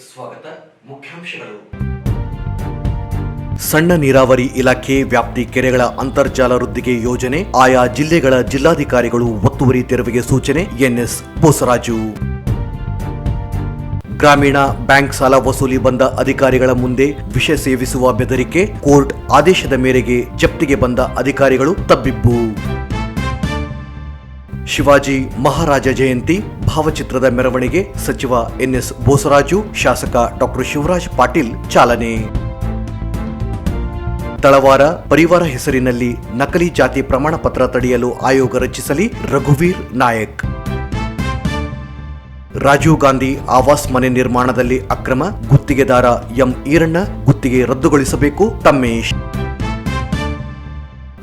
ಸ್ವಾಗತ. ಮುಖ್ಯಾಂಶಗಳು. ಸಣ್ಣ ನೀರಾವರಿ ಇಲಾಖೆ ವ್ಯಾಪ್ತಿ ಕೆರೆಗಳ ಅಂತರ್ಜಾಲ ವೃದ್ಧಿಗೆ ಯೋಜನೆ, ಆಯಾ ಜಿಲ್ಲೆಗಳ ಜಿಲ್ಲಾಧಿಕಾರಿಗಳು ಒತ್ತುವರಿ ತೆರವಿಗೆ ಸೂಚನೆ, ಎನ್ಎಸ್ ಬೋಸರಾಜು ಗ್ರಾಮೀಣ ಬ್ಯಾಂಕ್ ಸಾಲ ವಸೂಲಿ ಬಂದ ಅಧಿಕಾರಿಗಳ ಮುಂದೆ ವಿಷ ಸೇವಿಸುವ ಬೆದರಿಕೆ, ಕೋರ್ಟ್ ಆದೇಶದ ಮೇರೆಗೆ ಜಪ್ತಿಗೆ ಬಂದ ಅಧಿಕಾರಿಗಳು ತಬ್ಬಿಬ್ಬು. ಶಿವಾಜಿ ಮಹಾರಾಜ ಜಯಂತಿ ಭಾವಚಿತ್ರದ ಮೆರವಣಿಗೆ ಸಚಿವ ಎನ್ಎಸ್ ಬೋಸರಾಜು, ಶಾಸಕ ಡಾಕ್ಟರ್ ಶಿವರಾಜ್ ಪಾಟೀಲ್ ಚಾಲನೆ. ತಳವಾರ ಪರಿವಾರ ಹೆಸರಿನಲ್ಲಿ ನಕಲಿ ಜಾತಿ ಪ್ರಮಾಣ ಪತ್ರ ತಡೆಯಲು ಆಯೋಗ ರಚಿಸಲಿ ರಘುವೀರ್ ನಾಯಕ್. ರಾಜೀವ್ ಗಾಂಧಿ ಆವಾಸ್ ಮನೆ ನಿರ್ಮಾಣದಲ್ಲಿ ಅಕ್ರಮ, ಗುತ್ತಿಗೆದಾರ ಎಂ ಈರಣ್ಣ ಗುತ್ತಿಗೆ ರದ್ದುಗೊಳಿಸಬೇಕು ತಮ್ಮೇಶ್.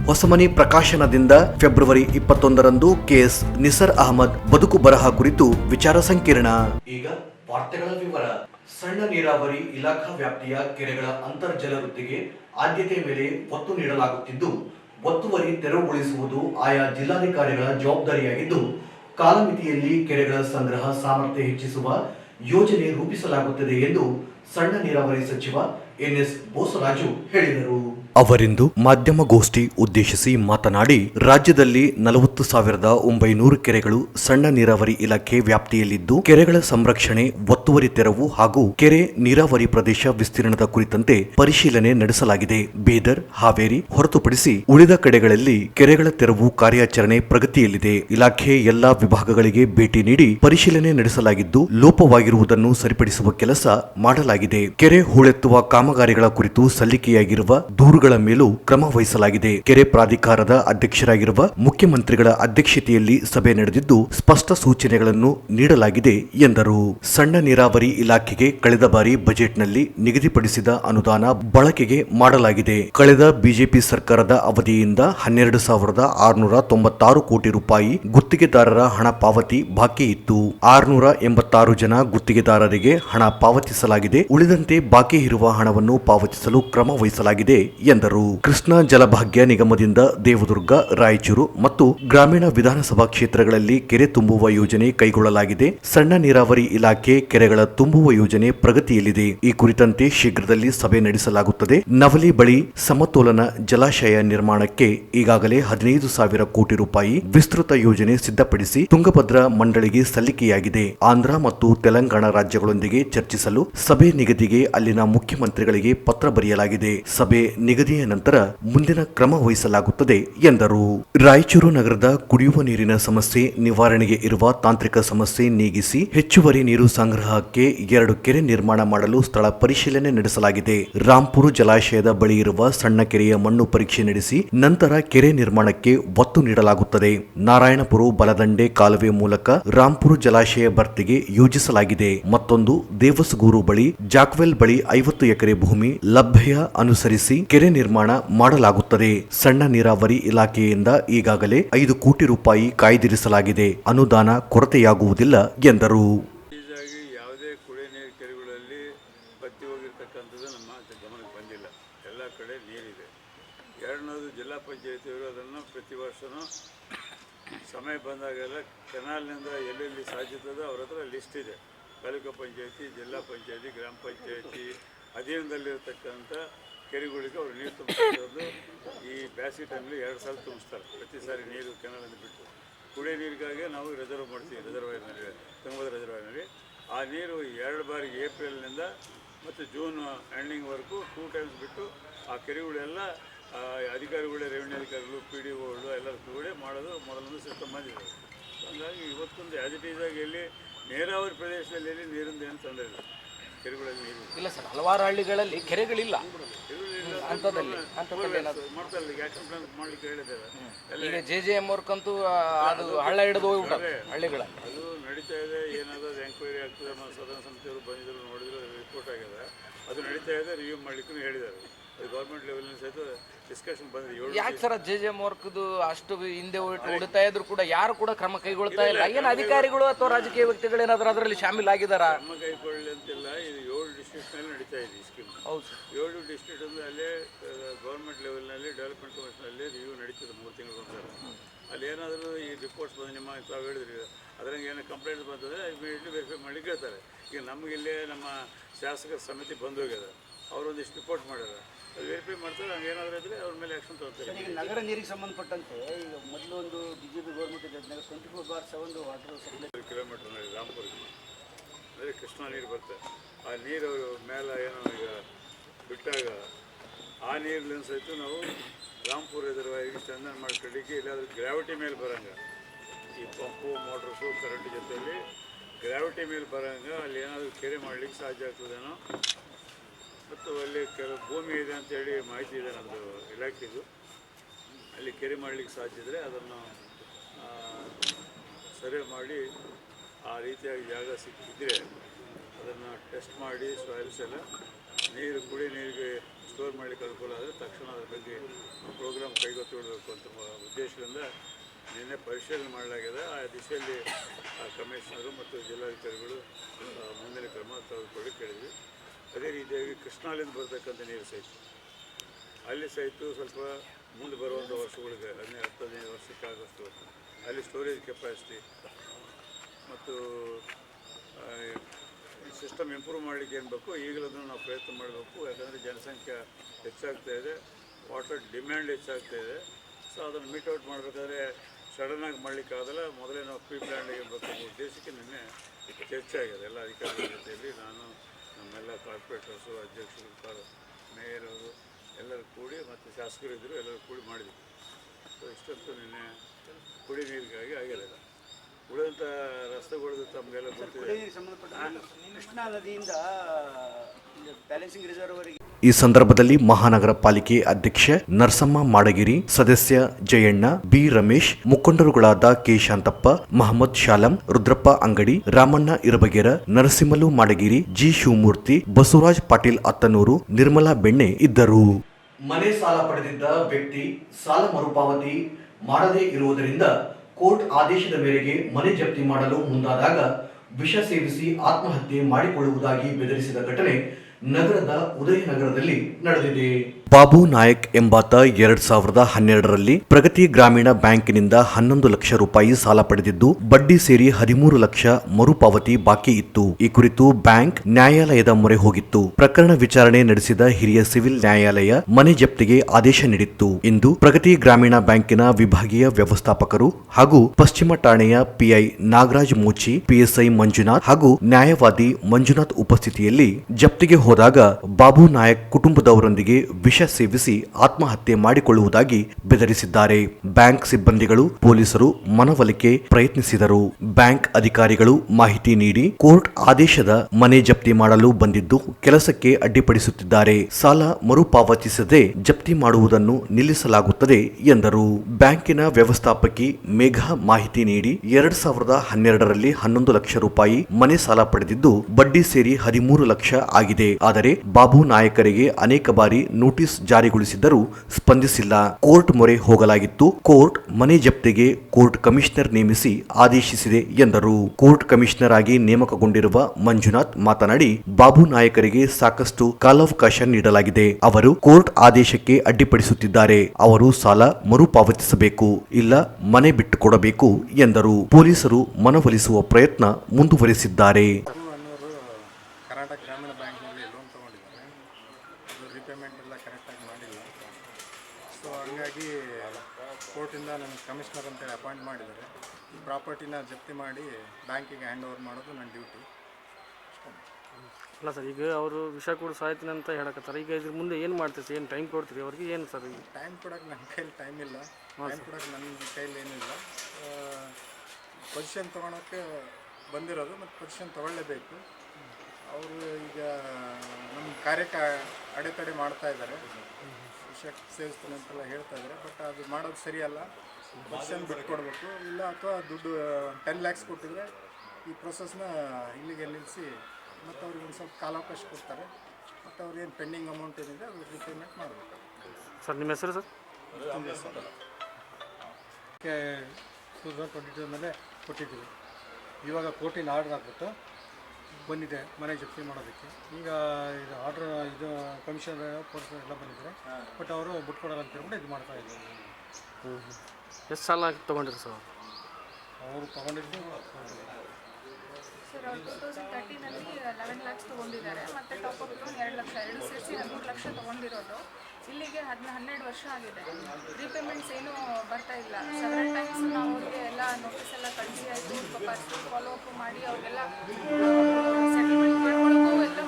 ಹೊಸಮನಿ ಪ್ರಕಾಶನದಿಂದ ಫೆಬ್ರವರಿ ಇಪ್ಪತ್ತೊಂದರಂದು ಕೆಎಸ್ ನಿಸರ್ ಅಹಮದ್ ಬದುಕು ಬರಹ ಕುರಿತು ವಿಚಾರ ಸಂಕಿರಣ. ಈಗ ವಾರ್ತೆಗಳ ವಿವರ. ಸಣ್ಣ ನೀರಾವರಿ ಇಲಾಖಾ ವ್ಯಾಪ್ತಿಯ ಕೆರೆಗಳ ಅಂತರ್ಜಲ ವೃದ್ಧಿಗೆ ಆದ್ಯತೆ ಮೇಲೆ ಒತ್ತು ನೀಡಲಾಗುತ್ತಿದ್ದು, ಒತ್ತುವರಿ ತೆರವುಗೊಳಿಸುವುದು ಆಯಾ ಜಿಲ್ಲಾಧಿಕಾರಿಗಳ ಜವಾಬ್ದಾರಿಯಾಗಿದ್ದು, ಕಾಲಮಿತಿಯಲ್ಲಿ ಕೆರೆಗಳ ಸಂಗ್ರಹ ಸಾಮರ್ಥ್ಯ ಹೆಚ್ಚಿಸುವ ಯೋಜನೆ ರೂಪಿಸಲಾಗುತ್ತದೆ ಎಂದು ಸಣ್ಣ ನೀರಾವರಿ ಸಚಿವ ಎನ್ಎಸ್ ಬೋಸರಾಜು ಹೇಳಿದರು. ಅವರಿಂದು ಮಾಧ್ಯಮಗೋಷ್ಠಿ ಉದ್ದೇಶಿಸಿ ಮಾತನಾಡಿ, ರಾಜ್ಯದಲ್ಲಿ ನಲವತ್ತು ಸಾವಿರದ ಒಂಬೈನೂರು ಕೆರೆಗಳು ಸಣ್ಣ ನೀರಾವರಿ ಇಲಾಖೆ ವ್ಯಾಪ್ತಿಯಲ್ಲಿದ್ದು, ಕೆರೆಗಳ ಸಂರಕ್ಷಣೆ, ಒತ್ತುವರಿ ತೆರವು ಹಾಗೂ ಕೆರೆ ನೀರಾವರಿ ಪ್ರದೇಶ ವಿಸ್ತೀರ್ಣದ ಕುರಿತಂತೆ ಪರಿಶೀಲನೆ ನಡೆಸಲಾಗಿದೆ. ಬೀದರ್, ಹಾವೇರಿ ಹೊರತುಪಡಿಸಿ ಉಳಿದ ಕಡೆಗಳಲ್ಲಿ ಕೆರೆಗಳ ತೆರವು ಕಾರ್ಯಾಚರಣೆ ಪ್ರಗತಿಯಲ್ಲಿದೆ. ಇಲಾಖೆ ಎಲ್ಲಾ ವಿಭಾಗಗಳಿಗೆ ಭೇಟಿ ನೀಡಿ ಪರಿಶೀಲನೆ ನಡೆಸಲಾಗಿದ್ದು, ಲೋಪವಾಗಿರುವುದನ್ನು ಸರಿಪಡಿಸುವ ಕೆಲಸ ಮಾಡಲಾಗಿದೆ. ಕೆರೆ ಹೂಳೆತ್ತುವ ಕಾಮಗಾರಿಗಳ ಕುರಿತು ಸಲ್ಲಿಕೆಯಾಗಿರುವ ದೂರುಗಳ ಮೇಲೂ ಕ್ರಮ ವಹಿಸಲಾಗಿದೆ. ಕೆರೆ ಪ್ರಾಧಿಕಾರದ ಅಧ್ಯಕ್ಷರಾಗಿರುವ ಮುಖ್ಯಮಂತ್ರಿಗಳ ಅಧ್ಯಕ್ಷತೆಯಲ್ಲಿ ಸಭೆ ನಡೆದಿದ್ದು ಸ್ಪಷ್ಟ ಸೂಚನೆಗಳನ್ನು ನೀಡಲಾಗಿದೆ ಎಂದರು. ಸಣ್ಣ ನೀರಾವರಿ ಇಲಾಖೆಗೆ ಕಳೆದ ಬಾರಿ ಬಜೆಟ್ನಲ್ಲಿ ನಿಗದಿಪಡಿಸಿದ ಅನುದಾನ ಬಳಕೆಗೆ ಮಾಡಲಾಗಿದೆ. ಕಳೆದ ಬಿಜೆಪಿ ಸರ್ಕಾರದ ಅವಧಿಯಿಂದ ಹನ್ನೆರಡು ಸಾವಿರದ ಆರುನೂರ ತೊಂಬತ್ತಾರು ಕೋಟಿ ರೂಪಾಯಿ ಗುತ್ತಿಗೆದಾರರ ಹಣ ಪಾವತಿ ಬಾಕಿ ಇತ್ತು. ಆರುನೂರ ಎಂಬತ್ತಾರು ಜನ ಗುತ್ತಿಗೆದಾರರಿಗೆ ಹಣ ಪಾವತಿಸಲಾಗಿದೆ. ಉಳಿದಂತೆ ಬಾಕಿ ಇರುವ ಹಣವನ್ನು ಪಾವತಿಸಲು ಕ್ರಮ ವಹಿಸಲಾಗಿದೆ ಎಂದರು. ಕೃಷ್ಣಾ ಜಲಭಾಗ್ಯ ನಿಗಮದಿಂದ ದೇವದುರ್ಗ, ರಾಯಚೂರು ಮತ್ತು ಗ್ರಾಮೀಣ ವಿಧಾನಸಭಾ ಕ್ಷೇತ್ರಗಳಲ್ಲಿ ಕೆರೆ ತುಂಬುವ ಯೋಜನೆ ಕೈಗೊಳ್ಳಲಾಗಿದೆ. ಸಣ್ಣ ನೀರಾವರಿ ಇಲಾಖೆ ಕೆರೆಗಳ ತುಂಬುವ ಯೋಜನೆ ಪ್ರಗತಿಯಲ್ಲಿದೆ. ಈ ಕುರಿತಂತೆ ಶೀಘ್ರದಲ್ಲಿ ಸಭೆ ನಡೆಸಲಾಗುತ್ತದೆ. ನವಲಿ ಬಳಿ ಸಮತೋಲನ ಜಲಾಶಯ ನಿರ್ಮಾಣಕ್ಕೆ ಈಗಾಗಲೇ ಹದಿನೈದು ಸಾವಿರ ಕೋಟಿ ರೂಪಾಯಿ ವಿಸ್ತೃತ ಯೋಜನೆ ಸಿದ್ಧಪಡಿಸಿ ತುಂಗಭದ್ರಾ ಮಂಡಳಿಗೆ ಸಲ್ಲಿಕೆಯಾಗಿದೆ. ಆಂಧ್ರ ಮತ್ತು ತೆಲಂಗಾಣ ರಾಜ್ಯಗಳೊಂದಿಗೆ ಚರ್ಚಿಸಲು ಸಭೆ ನಿಗದಿಗೆ ಅಲ್ಲಿನ ಮುಖ್ಯಮಂತ್ರಿಗಳಿಗೆ ಪತ್ರ ಬರೆಯಲಾಗಿದೆ. ಸಭೆ ನಿಗದಿಯ ನಂತರ ಮುಂದಿನ ಕ್ರಮ ವಹಿಸಲಾಗುತ್ತದೆ ಎಂದರು. ರಾಯಚೂರು ನಗರದ ಕುಡಿಯುವ ನೀರಿನ ಸಮಸ್ಯೆ ನಿವಾರಣೆಗೆ ಇರುವ ತಾಂತ್ರಿಕ ಸಮಸ್ಯೆ ನೀಗಿಸಿ ಹೆಚ್ಚುವರಿ ನೀರು ಸಂಗ್ರಹಕ್ಕೆ ಎರಡು ಕೆರೆ ನಿರ್ಮಾಣ ಮಾಡಲು ಸ್ಥಳ ಪರಿಶೀಲನೆ ನಡೆಸಲಾಗಿದೆ. ರಾಂಪುರ ಜಲಾಶಯದ ಬಳಿ ಇರುವ ಸಣ್ಣ ಕೆರೆಯ ಮಣ್ಣು ಪರೀಕ್ಷೆ ನಡೆಸಿ ನಂತರ ಕೆರೆ ನಿರ್ಮಾಣಕ್ಕೆ ಒತ್ತು ನೀಡಲಾಗುತ್ತದೆ. ನಾರಾಯಣಪುರ ಬಲದಂಡೆ ಕಾಲುವೆ ಮೂಲಕ ರಾಂಪುರ ಜಲಾಶಯ ಭರ್ತಿಗೆ ಯೋಜಿಸಲಾಗಿದೆ. ಮತ್ತೊಂದು ದೇವಸಗೂರು ಬಳಿ ಜಾಕ್ವೆಲ್ ಬಳಿ ಐವತ್ತು ಎಕರೆ ಭೂಮಿ ಲಭ್ಯ ಅನುಸರಿಸಿ ಕೆರೆ ನಿರ್ಮಾಣ ಮಾಡಲಾಗುತ್ತದೆ. ಸಣ್ಣ ನೀರಾವರಿ ಇಲಾಖೆಯಿಂದ ಈಗಾಗಲೇ ಐದು ಕೋಟಿ ರೂಪಾಯಿ ಕಾಯ್ದಿರಿಸಲಾಗಿದೆ. ಅನುದಾನ ಕೊರತೆಯಾಗುವುದಿಲ್ಲ ಎಂದರು. ಎರಡನೇದು ಜಿಲ್ಲಾ ಪಂಚಾಯತಿಯವರು ಅದನ್ನು ಪ್ರತಿ ವರ್ಷವೂ ಸಮಯ ಬಂದಾಗೆಲ್ಲ ಕೆನಾಲ್ನಿಂದ ಎಲ್ಲೆಲ್ಲಿ ಸಾಧ್ಯತದೋ ಅವ್ರ ಹತ್ರ ಲಿಸ್ಟ್ ಇದೆ. ತಾಲೂಕು ಪಂಚಾಯತಿ, ಜಿಲ್ಲಾ ಪಂಚಾಯತಿ, ಗ್ರಾಮ ಪಂಚಾಯತಿ ಅಧೀನದಲ್ಲಿರ್ತಕ್ಕಂಥ ಕೆರೆಗಳಿಗೆ ಅವರು ನೀರು ತುಂಬಿಸೋದು ಈ ಬ್ಯಾಸಿಗೆ ಟೈಮಲ್ಲಿ ಎರಡು ಸಾಲ ತುಂಬಿಸ್ತಾರೆ. ಪ್ರತಿ ಸಾರಿ ನೀರು ಕೆನಲಲ್ಲಿ ಬಿಟ್ಟು. ಕುಡಿಯೋ ನೀರಿಗಾಗಿ ನಾವು ರಿಸರ್ವ್ ಮಾಡ್ತೀವಿ ರಿಸರ್ವೈರ್ನಲ್ಲಿ ತುಂಗಭದ್ರಾ ರಿಸರ್ವೈರ್ನಲ್ಲಿ ಆ ನೀರು ಎರಡು ಬಾರಿ ಏಪ್ರಿಲ್ನಿಂದ ಮತ್ತು ಜೂನ್ ಎಂಡಿಂಗ್ವರೆಗೂ ಟೂ ಟೈಮ್ಸ್ ಬಿಟ್ಟು ಆ ಕೆರೆಗಳೆಲ್ಲ ಅಧಿಕಾರಿಗಳೇ ರೆವಿನ್ಯೂ ಅಧಿಕಾರಿಗಳು ಪಿ ಡಿ ಒಗಳು ಎಲ್ಲರೂ ಕೂಡ ಮಾಡೋದು ಮೊದಲೊಂದು ಸಿಸ್ಟಮ್ ಬಂದಿದೆ. ಹಾಗಾಗಿ ಇವತ್ತೊಂದು ಆ್ಯಸ್ ಇಟ್ ಈಸಾಗಿ ಎಲ್ಲಿ ನೀರಾವರಿ ಪ್ರದೇಶದಲ್ಲಿ ಎಲ್ಲಿ ನೀರಿಂದ ಏನು ತೊಂದರೆ ಇಲ್ಲ. ಇಲ್ಲ ಸರ್ ಹಲವಾರು ಹಳ್ಳಿಗಳಲ್ಲಿ ಕೆರೆಗಳಿಲ್ಲ. ಅಂಥದ್ದಲ್ಲಿ ಹಂತದಲ್ಲಿ ಏನಾದ್ರು? ಈಗ ಜೆ ಜೆ ಎಂ ಅವ್ರಕ್ಕಂತೂ ಅದು ಹಳ್ಳ ಹಿಡಿದು ಹೋಗ್ಬಿಟ್ಟು ಹಳ್ಳಿಗಳ ಅದು ನಡೀತಾ ಇದೆ ಏನಾದರೂ ಎಂಕ್ವೈರಿ ಆಗ್ತದೆ ಸದನ ಸಮಿತಿಯವರು ಬಂದಿದ್ರು ನೋಡಿದ್ರು ರಿಪೋರ್ಟ್ ಆಗಿದೆ. ಅದು ನಡೀತಾ ಇದೆ ರಿವ್ಯೂ ಮಾಡ್ಲಿಕ್ಕೂ ಹೇಳಿದ್ದಾರೆ. ಗೌರ್ಮೆಂಟ್ ಲೆವೆಲ್ನ ಸಹಿತ ಡಿಸ್ಕಷನ್ ಬಂದಿದೆ. ಏಳು ಯಾಕೆ ಸರ್ ಜೆ ಜೆ ವರ್ಕ್ದು ಅಷ್ಟು ಹಿಂದೆ ಉಳ್- ಉಳಿತಾ ಇದ್ರು ಕೂಡ ಯಾರು ಕೂಡ ಕ್ರಮ ಕೈಗೊಳ್ತಾ ಇಲ್ಲ ಏನು ಅಧಿಕಾರಿಗಳು ಅಥವಾ ರಾಜಕೀಯ ವ್ಯಕ್ತಿಗಳು ಏನಾದರೂ ಅದರಲ್ಲಿ ಶಾಮಿಲ್ ಆಗಿದಾರ? ಕ್ರಮ ಕೈಗೊಳ್ಳಿ ಅಂತಿಲ್ಲ ಇದು ಏಳು ಡಿಸ್ಟ್ರಿಕ್ಟ್ನಲ್ಲಿ ನಡೀತಾ ಇದೆ ಈ ಸ್ಕೀಮ್ ಹೌದು ಏಳು ಡಿಸ್ಟ್ರಿಕ್ಟ್ ಅಂದರೆ ಅಲ್ಲೇ ಗೌರ್ಮೆಂಟ್ ಲೆವೆಲ್ನಲ್ಲಿ ಡೆವಲಪ್ಮೆಂಟ್ ಕಮಿಷನಲ್ಲಿ ರಿವ್ಯೂ ನಡೀತದೆ ಮೂರು ತಿಂಗಳು ಅಲ್ಲಿ ಏನಾದರೂ ಈ ರಿಪೋರ್ಟ್ಸ್ ಬಂದು ನಿಮ್ಮ ತಾವು ಹೇಳಿದ್ರಿ. ಅದ್ರಂಗೆ ಏನೋ ಕಂಪ್ಲೇಂಟ್ ಬಂತಂದರೆ ಇಮಿಡಿಯೇಟ್ಲಿ ವೆರಿಫೈ ಮಾಡಿ ಕೇಳ್ತಾರೆ ಈಗ ನಮಗಿಲ್ಲೇ ನಮ್ಮ ಶಾಸಕರ ಸಮಿತಿ ಬಂದೋಗ್ಯದ ಅವರೊಂದಿಷ್ಟು ರಿಪೋರ್ಟ್ ಮಾಡ್ಯಾರ. ವೆರಿಫೈ ಮಾಡ್ತಾರೆ ಹಂಗೆ ಏನಾದರೂ ಇದ್ದರೆ ಅವ್ರ ಮೇಲೆ ಆ್ಯಕ್ಷನ್ ತೊಗೊತಾರೆ. ಈಗ ನಗರ ನೀರಿಗೆ ಸಂಬಂಧಪಟ್ಟಂತೆ ಈಗ ಮೊದಲು ಒಂದು ಬಿ ಜೆ ಪಿ ಗೌರ್ಮೆಂಟ್ ಇದ್ದಾಗ twenty four bar seven water supply kilometer ನೋಡಿ ರಾಮ್ಪುರ್ಗೆ ಅಂದರೆ ಕೃಷ್ಣಾ ನೀರು ಬರುತ್ತೆ. ಆ ನೀರು ಅವರು ಮೇಲೆ ಏನೋ ಈಗ ಬಿಟ್ಟಾಗ ಆ ನೀರ್ಲಿಂದ ಸಹಿತ ನಾವು ರಾಮಪುರ ಎದುರು ಈಗ ಚಂದನ ಮಾಡ್ಕೊಳ್ಳಿಕ್ಕೆ ಇಲ್ಲಾದ್ರೆ ಗ್ರಾವಿಟಿ ಮೇಲೆ ಬರಂಗ. ಈ ಪಂಪು ಮೋಟ್ರಸು ಕರೆಂಟ್ ಜೊತೆಯಲ್ಲಿ ಗ್ರಾವಿಟಿ ಮೇಲೆ ಬರಂಗ. ಅಲ್ಲಿ ಏನಾದರೂ ಕೆರೆ ಮಾಡಲಿಕ್ಕೆ ಸಾಧ್ಯ ಆಗ್ತದೇನೋ ಮತ್ತು ಅಲ್ಲಿ ಕೆಲವು ಭೂಮಿ ಇದೆ ಅಂತೇಳಿ ಮಾಹಿತಿ ಇದೆ ನಮ್ಮದು ಇಲಾಖೆದು. ಅಲ್ಲಿ ಕೆರೆ ಮಾಡಲಿಕ್ಕೆ ಸಾಧ್ಯ ಇದ್ದರೆ ಅದನ್ನು ಸರಿ ಮಾಡಿ ಆ ರೀತಿಯಾಗಿ ಜಾಗ ಸಿಕ್ಕಿದ್ರೆ ಅದನ್ನು ಟೆಸ್ಟ್ ಮಾಡಿ ಸಾಯಿಲ್ಸ್ ಎಲ್ಲ ನೀರು ಕುಡಿ ನೀರಿಗೆ ಸ್ಟೋರ್ ಮಾಡಲಿಕ್ಕೆ ಅನುಕೂಲ ಆದರೆ ತಕ್ಷಣ ಅದ್ರ ಬಗ್ಗೆ ಪ್ರೋಗ್ರಾಮ್ ಕೈಗೊತ್ತಿಡಬೇಕು ಅಂತ ಉದ್ದೇಶದಿಂದ ನಿನ್ನೆ ಪರಿಶೀಲನೆ ಮಾಡಲಾಗಿದೆ. ಆ ದಿಶೆಯಲ್ಲಿ ಕಮಿಷನರು ಮತ್ತು ಜಿಲ್ಲಾಧಿಕಾರಿಗಳು ಮುಂದಿನ ಕ್ರಮ ತೆಗೆದುಕೊಳ್ಳಿ ಕೇಳಿದ್ವಿ. ಅದೇ ರೀತಿಯಾಗಿ ಕೃಷ್ಣಾಲಿಂದ ಬರತಕ್ಕಂಥ ನೀರು ಸಹಿತ. ಅಲ್ಲಿ ಸಹಿತ ಸ್ವಲ್ಪ ಮುಂದೆ ಬರುವಂಥ ವರ್ಷಗಳಿಗೆ ಹದಿನೈದು ಹತ್ತು ಹದಿನೈದು ವರ್ಷಕ್ಕಾಗಷ್ಟು ಅಲ್ಲಿ ಸ್ಟೋರೇಜ್ ಕೆಪಾಸಿಟಿ ಮತ್ತು ಸಿಸ್ಟಮ್ ಇಂಪ್ರೂವ್ ಮಾಡಲಿಕ್ಕೆ ಏನು ಬೇಕು, ಈಗಲೂ ನಾವು ಪ್ರಯತ್ನ ಮಾಡಬೇಕು. ಯಾಕಂದರೆ ಜನಸಂಖ್ಯೆ ಹೆಚ್ಚಾಗ್ತಾ ಇದೆ ವಾಟರ್ ಡಿಮ್ಯಾಂಡ್ ಹೆಚ್ಚಾಗ್ತಾ ಇದೆ. ಸೊ ಅದನ್ನು ಮೀಟ್ ಔಟ್ ಮಾಡಬೇಕಾದ್ರೆ ಸಡನ್ನಾಗಿ ಮಾಡಲಿಕ್ಕಾಗಲ್ಲ ಮೊದಲೇ ನಾವು ಪ್ರೀ ಪ್ಲ್ಯಾಂಡ್ ಇರಬೇಕು ಉದ್ದೇಶಕ್ಕೆ ನಿನ್ನೆ ಚರ್ಚೆ ಆಗಿದೆ ಎಲ್ಲ ಅಧಿಕಾರಿಗಳ ಜೊತೆಯಲ್ಲಿ ನಾನು ನಮ್ಮೆಲ್ಲ ಕಾರ್ಪೊರೇಟರ್ಸು ಅಧ್ಯಕ್ಷರು ಮೇಯರ್ ಅವರು ಎಲ್ಲರೂ ಕೂಡಿ ಮತ್ತು ಶಾಸಕರು ಇದ್ದರು ಎಲ್ಲರೂ ಕೂಡಿ ಮಾಡಿದ್ವಿ. ಸೊ ಇಷ್ಟೊತ್ತು ನಿನ್ನೆ ಕುಡಿ ನೀರಿಗಾಗಿ ಆಗಿರಲಿಲ್ಲ. ಉಳಿದಂಥ ರಸ್ತೆಗಳು ತಮಗೆಲ್ಲ ನೀರಿಗೆ ಸಂಬಂಧಪಟ್ಟ ಕೃಷ್ಣಾ ನದಿಯಿಂದ ಬ್ಯಾಲೆನ್ಸಿಂಗ್ ರಿಸರ್ವರಿಗೆ ಈ ಸಂದರ್ಭದಲ್ಲಿ ಮಹಾನಗರ ಪಾಲಿಕೆ ಅಧ್ಯಕ್ಷ ನರಸಮ್ಮ ಮಾಡಗಿರಿ, ಸದಸ್ಯ ಜಯಣ್ಣ, ಬಿ ರಮೇಶ್, ಮುಖಂಡರುಗಳಾದ ಕೆ ಶಾಂತಪ್ಪ, ಮಹಮ್ಮದ್ ಶಾಲಂ, ರುದ್ರಪ್ಪ ಅಂಗಡಿ, ರಾಮಣ್ಣ ಇರಬಗೆರ, ನರಸಿಂಹಲು ಮಾಡಗಿರಿ, ಜಿ ಶಿವಮೂರ್ತಿ, ಬಸವರಾಜ್ ಪಾಟೀಲ್ ಅತ್ತನೂರು, ನಿರ್ಮಲಾ ಬೆಣ್ಣೆ ಇದ್ದರು. ಮನೆ ಸಾಲ ಪಡೆದಿದ್ದ ವ್ಯಕ್ತಿ ಸಾಲ ಮರುಪಾವತಿ ಮಾಡದೇ ಇರುವುದರಿಂದ ಕೋರ್ಟ್ ಆದೇಶದ ಮೇರೆಗೆ ಮನೆ ಜಪ್ತಿ ಮಾಡಲು ಮುಂದಾದಾಗ ವಿಷ ಸೇವಿಸಿ ಆತ್ಮಹತ್ಯೆ ಮಾಡಿಕೊಳ್ಳುವುದಾಗಿ ಬೆದರಿಸಿದ ಘಟನೆ ನಗರದ ಉದಯನಗರದಲ್ಲಿ ನಡೆದಿದೆ. ಬಾಬು ನಾಯಕ್ ಎಂಬಾತ ಎರಡ್ ಸಾವಿರದ ಹನ್ನೆರಡರಲ್ಲಿ ಪ್ರಗತಿ ಗ್ರಾಮೀಣ ಬ್ಯಾಂಕಿನಿಂದ ಹನ್ನೊಂದು ಲಕ್ಷ ರೂಪಾಯಿ ಸಾಲ ಪಡೆದಿದ್ದು, ಬಡ್ಡಿ ಸೇರಿ ಹದಿಮೂರು ಲಕ್ಷ ಮರುಪಾವತಿ ಬಾಕಿ ಇತ್ತು. ಈ ಕುರಿತು ಬ್ಯಾಂಕ್ ನ್ಯಾಯಾಲಯದ ಮೊರೆ ಹೋಗಿತ್ತು. ಪ್ರಕರಣ ವಿಚಾರಣೆ ನಡೆಸಿದ ಹಿರಿಯ ಸಿವಿಲ್ ನ್ಯಾಯಾಲಯ ಮನೆ ಜಪ್ತಿಗೆ ಆದೇಶ ನೀಡಿತ್ತು. ಇಂದು ಪ್ರಗತಿ ಗ್ರಾಮೀಣ ಬ್ಯಾಂಕಿನ ವಿಭಾಗೀಯ ವ್ಯವಸ್ಥಾಪಕರು ಹಾಗೂ ಪಶ್ಚಿಮ ಠಾಣೆಯ ಪಿಐ ನಾಗರಾಜ್ ಮೂಚಿ ಪಿಎಸ್ಐ ಮಂಜುನಾಥ್ ಹಾಗೂ ನ್ಯಾಯವಾದಿ ಮಂಜುನಾಥ್ ಉಪಸ್ಥಿತಿಯಲ್ಲಿ ಜಪ್ತಿಗೆ ಹೋದಾಗ ಬಾಬು ನಾಯಕ್ ಕುಟುಂಬದವರೊಂದಿಗೆ ವಿಷ ಸೇವಿಸಿ ಆತ್ಮಹತ್ಯೆ ಮಾಡಿಕೊಳ್ಳುವುದಾಗಿ ಬೆದರಿಸಿದ್ದಾರೆ. ಬ್ಯಾಂಕ್ ಸಿಬ್ಬಂದಿಗಳು, ಪೊಲೀಸರು ಮನವೊಲಿಕೆ ಪ್ರಯತ್ನಿಸಿದರು. ಬ್ಯಾಂಕ್ ಅಧಿಕಾರಿಗಳು ಮಾಹಿತಿ ನೀಡಿ ಕೋರ್ಟ್ ಆದೇಶದ ಮನೆ ಜಪ್ತಿ ಮಾಡಲು ಬಂದಿದ್ದು ಕೆಲಸಕ್ಕೆ ಅಡ್ಡಿಪಡಿಸುತ್ತಿದ್ದಾರೆ. ಸಾಲ ಮರುಪಾವತಿಸದೆ ಜಪ್ತಿ ಮಾಡುವುದನ್ನು ನಿಲ್ಲಿಸಲಾಗುತ್ತದೆ ಎಂದರು. ಬ್ಯಾಂಕಿನ ವ್ಯವಸ್ಥಾಪಕಿ ಮೇಘ ಮಾಹಿತಿ ನೀಡಿ ಎರಡ್ ಸಾವಿರದ ಹನ್ನೆರಡರಲ್ಲಿ ಹನ್ನೊಂದು ಲಕ್ಷ ರೂಪಾಯಿ ಮನೆ ಸಾಲ ಪಡೆದಿದ್ದು, ಬಡ್ಡಿ ಸೇರಿ ಹದಿಮೂರು ಲಕ್ಷ ಆಗಿದೆ. ಆದರೆ ಬಾಬು ನಾಯಕರಿಗೆ ಅನೇಕ ಬಾರಿ ನೋಟಿಸ್ ಜಾರಿಗೊಳಿಸಿದ್ದರೂ ಸ್ಪಂದಿಸಿಲ್ಲ. ಕೋರ್ಟ್ ಮೊರೆ ಹೋಗಲಾಗಿತ್ತು. ಕೋರ್ಟ್ ಮನೆ ಜಪ್ತಿಗೆ ಕೋರ್ಟ್ ಕಮಿಷನರ್ ನೇಮಿಸಿ ಆದೇಶಿಸಿದೆ ಎಂದರು. ಕೋರ್ಟ್ ಕಮಿಷನರ್ ಆಗಿ ನೇಮಕಗೊಂಡಿರುವ ಮಂಜುನಾಥ್ ಮಾತನಾಡಿ, ಬಾಬು ನಾಯಕರಿಗೆ ಸಾಕಷ್ಟು ಕಾಲಾವಕಾಶ ನೀಡಲಾಗಿದೆ. ಅವರು ಕೋರ್ಟ್ ಆದೇಶಕ್ಕೆ ಅಡ್ಡಿಪಡಿಸುತ್ತಿದ್ದಾರೆ. ಅವರು ಸಾಲ ಮರುಪಾವತಿಸಬೇಕು, ಇಲ್ಲ ಮನೆ ಬಿಟ್ಟುಕೊಡಬೇಕು ಎಂದರು. ಪೊಲೀಸರು ಮನವೊಲಿಸುವ ಪ್ರಯತ್ನ ಮುಂದುವರೆಸಿದ್ದಾರೆ ಅನ್ನೋರು ಕರ್ನಾಟಕ ಗ್ರಾಮೀಣ ಬ್ಯಾಂಕ್ನಲ್ಲಿ ಲೋನ್ ತೊಗೊಂಡಿದ್ದಾರೆ ಅದು ರಿಪೇಮೆಂಟ್ ಎಲ್ಲ ಕರೆಕ್ಟಾಗಿ ಮಾಡಿಲ್ಲ ಸೊ ಹಂಗಾಗಿ ಕೋರ್ಟಿಂದ ನನ್ನ ಕಮಿಷನರ್ ಅಂತೇಳಿ ಅಪಾಯಿಂಟ್ ಮಾಡಿದ್ದಾರೆ ಈ ಪ್ರಾಪರ್ಟಿನ ಜಪ್ತಿ ಮಾಡಿ ಬ್ಯಾಂಕಿಗೆ ಹ್ಯಾಂಡ್ ಓವರ್ ಮಾಡೋದು ನನ್ನ ಡ್ಯೂಟಿ ಅಲ್ಲ ಸರ್ ಈಗ ಅವರು ವಿಷ ಕೂಡ ಸಾಯ್ತೀನಿ ಅಂತ ಹೇಳಕತ್ತಾರೆ. ಈಗ ಇದ್ರ ಮುಂದೆ ಏನು ಮಾಡ್ತೀರಿ ಸರ್ ಏನು ಟೈಮ್ ಕೊಡ್ತೀರಿ? ಅವ್ರಿಗೆ ಏನು ಸರ್ ಈಗ? ಟೈಮ್ ಕೊಡೋಕೆ ನನ್ನ ಕೈಲಿ ಟೈಮ್ ಇಲ್ಲ. ಟೈಮ್ ಕೊಡೋಕೆ ನನ್ನ ಕೈಲಿ ಏನಿಲ್ಲ ಪೊಸಿಷನ್ ತೊಗೊಳಕ್ಕೆ ಬಂದಿರೋದು ಮತ್ತು ಪೊಸಿಷನ್ ತೊಗೊಳ್ಳೇಬೇಕು. ಅವರು ಈಗ ನಮ್ಮ ಕಾರ್ಯಕ್ಕೆ ಅಡೆತಡೆ ಮಾಡ್ತಾ ಇದ್ದಾರೆ. ವಿಷ ಸೇವಿಸ್ತಾನೆ ಅಂತೆಲ್ಲ ಹೇಳ್ತಾ ಇದ್ದಾರೆ. ಬಟ್ ಅದು ಮಾಡೋದು ಸರಿಯಲ್ಲ. ಪೊಸಿಷನ್ ಬಿಟ್ಕೊಡ್ಬೇಕು. ಇಲ್ಲ ಅಥವಾ ದುಡ್ಡು ಟೆನ್ ಲ್ಯಾಕ್ಸ್ ಕೊಟ್ಟಿದ್ರೆ ಈ ಪ್ರೊಸೆಸ್ನ ಇಲ್ಲಿಗೆ ನಿಲ್ಲಿಸಿ ಮತ್ತು ಅವ್ರಿಗೆ ಒಂದು ಸ್ವಲ್ಪ ಕಾಲಾವಕಾಶ ಕೊಡ್ತಾರೆ. ಮತ್ತು ಅವ್ರು ಏನು ಪೆಂಡಿಂಗ್ ಅಮೌಂಟ್ ಏನಿದೆ ಅದು ರೀಪೇಮೆಂಟ್ ಮಾಡಬೇಕು. ಸರ್ ನಿಮ್ಮ ಹೆಸರು sir? Two thousand twenty two ಮೇಲೆ ಕೊಟ್ಟಿದ್ದೀವಿ. ಇವಾಗ ಕೋರ್ಟಿನ ಆರ್ಡರ್ ಆಗಿಬಿಟ್ಟು ಬಂದಿದೆ ಮನೆ ಜಪ್ತಿ ಮಾಡೋದಕ್ಕೆ. ಈಗ ಇದು ಆರ್ಡ್ರ್ ಇದು ಕಮಿಷನರ್ ಪೊಲೀಸರು ಎಲ್ಲ ಬಂದಿದ್ದಾರೆ ಬಟ್ ಅವರು ಬಿಟ್ಕೊಡಲ್ಲ ಅಂತ ಹೇಳ್ಬಿಟ್ಟು ಇದು ಮಾಡ್ತಾ ಇದ್ದಾರೆ. ಹ್ಞೂ ಎಷ್ಟು ಸಾಲ ತೊಗೊಂಡಿರಿ ಸರ್? ಅವರು ತೊಗೊಂಡಿದ್ದು ಸರ್ ಟೂ ತೌಸಂಡ್ ತರ್ಟೀನಲ್ಲಿ ಲೆವೆನ್ ಲ್ಯಾಕ್ಸ್ ತೊಗೊಂಡಿದ್ದಾರೆ. ಮತ್ತು ಟಾಪ್ ಅಪ್ ಲೋನ್ ಎರಡು ಲಕ್ಷ ಎರಡು ಸೇರಿಸಿ ಹದಿಮೂರು ಲಕ್ಷ ತೊಗೊಂಡಿರೋದು. ಇಲ್ಲಿಗೆ ಹದಿನ ಹನ್ನೆರಡು ವರ್ಷ ಆಗಿದೆ. ರೀಪೇಮೆಂಟ್ಸ್ ಏನೂ ಬರ್ತಾ ಇಲ್ಲ. ಸೆವೆರಲ್ ಟೈಮ್ಸ್ ನಾವು ಅವ್ರಿಗೆ ಎಲ್ಲ ನೋಟಿಸ್ ಎಲ್ಲ ಕಳಿಸಿ ಆಯಿತು. ಫಾಲೋ ಅಪ್ ಮಾಡಿ ಅವ್ರಿಗೆಲ್ಲ ಸೆಟಲ್ಮೆಂಟ್ ಮಾಡ್ಕೊಳ್ಳೋಕ್ಕೂ ಎಲ್ಲ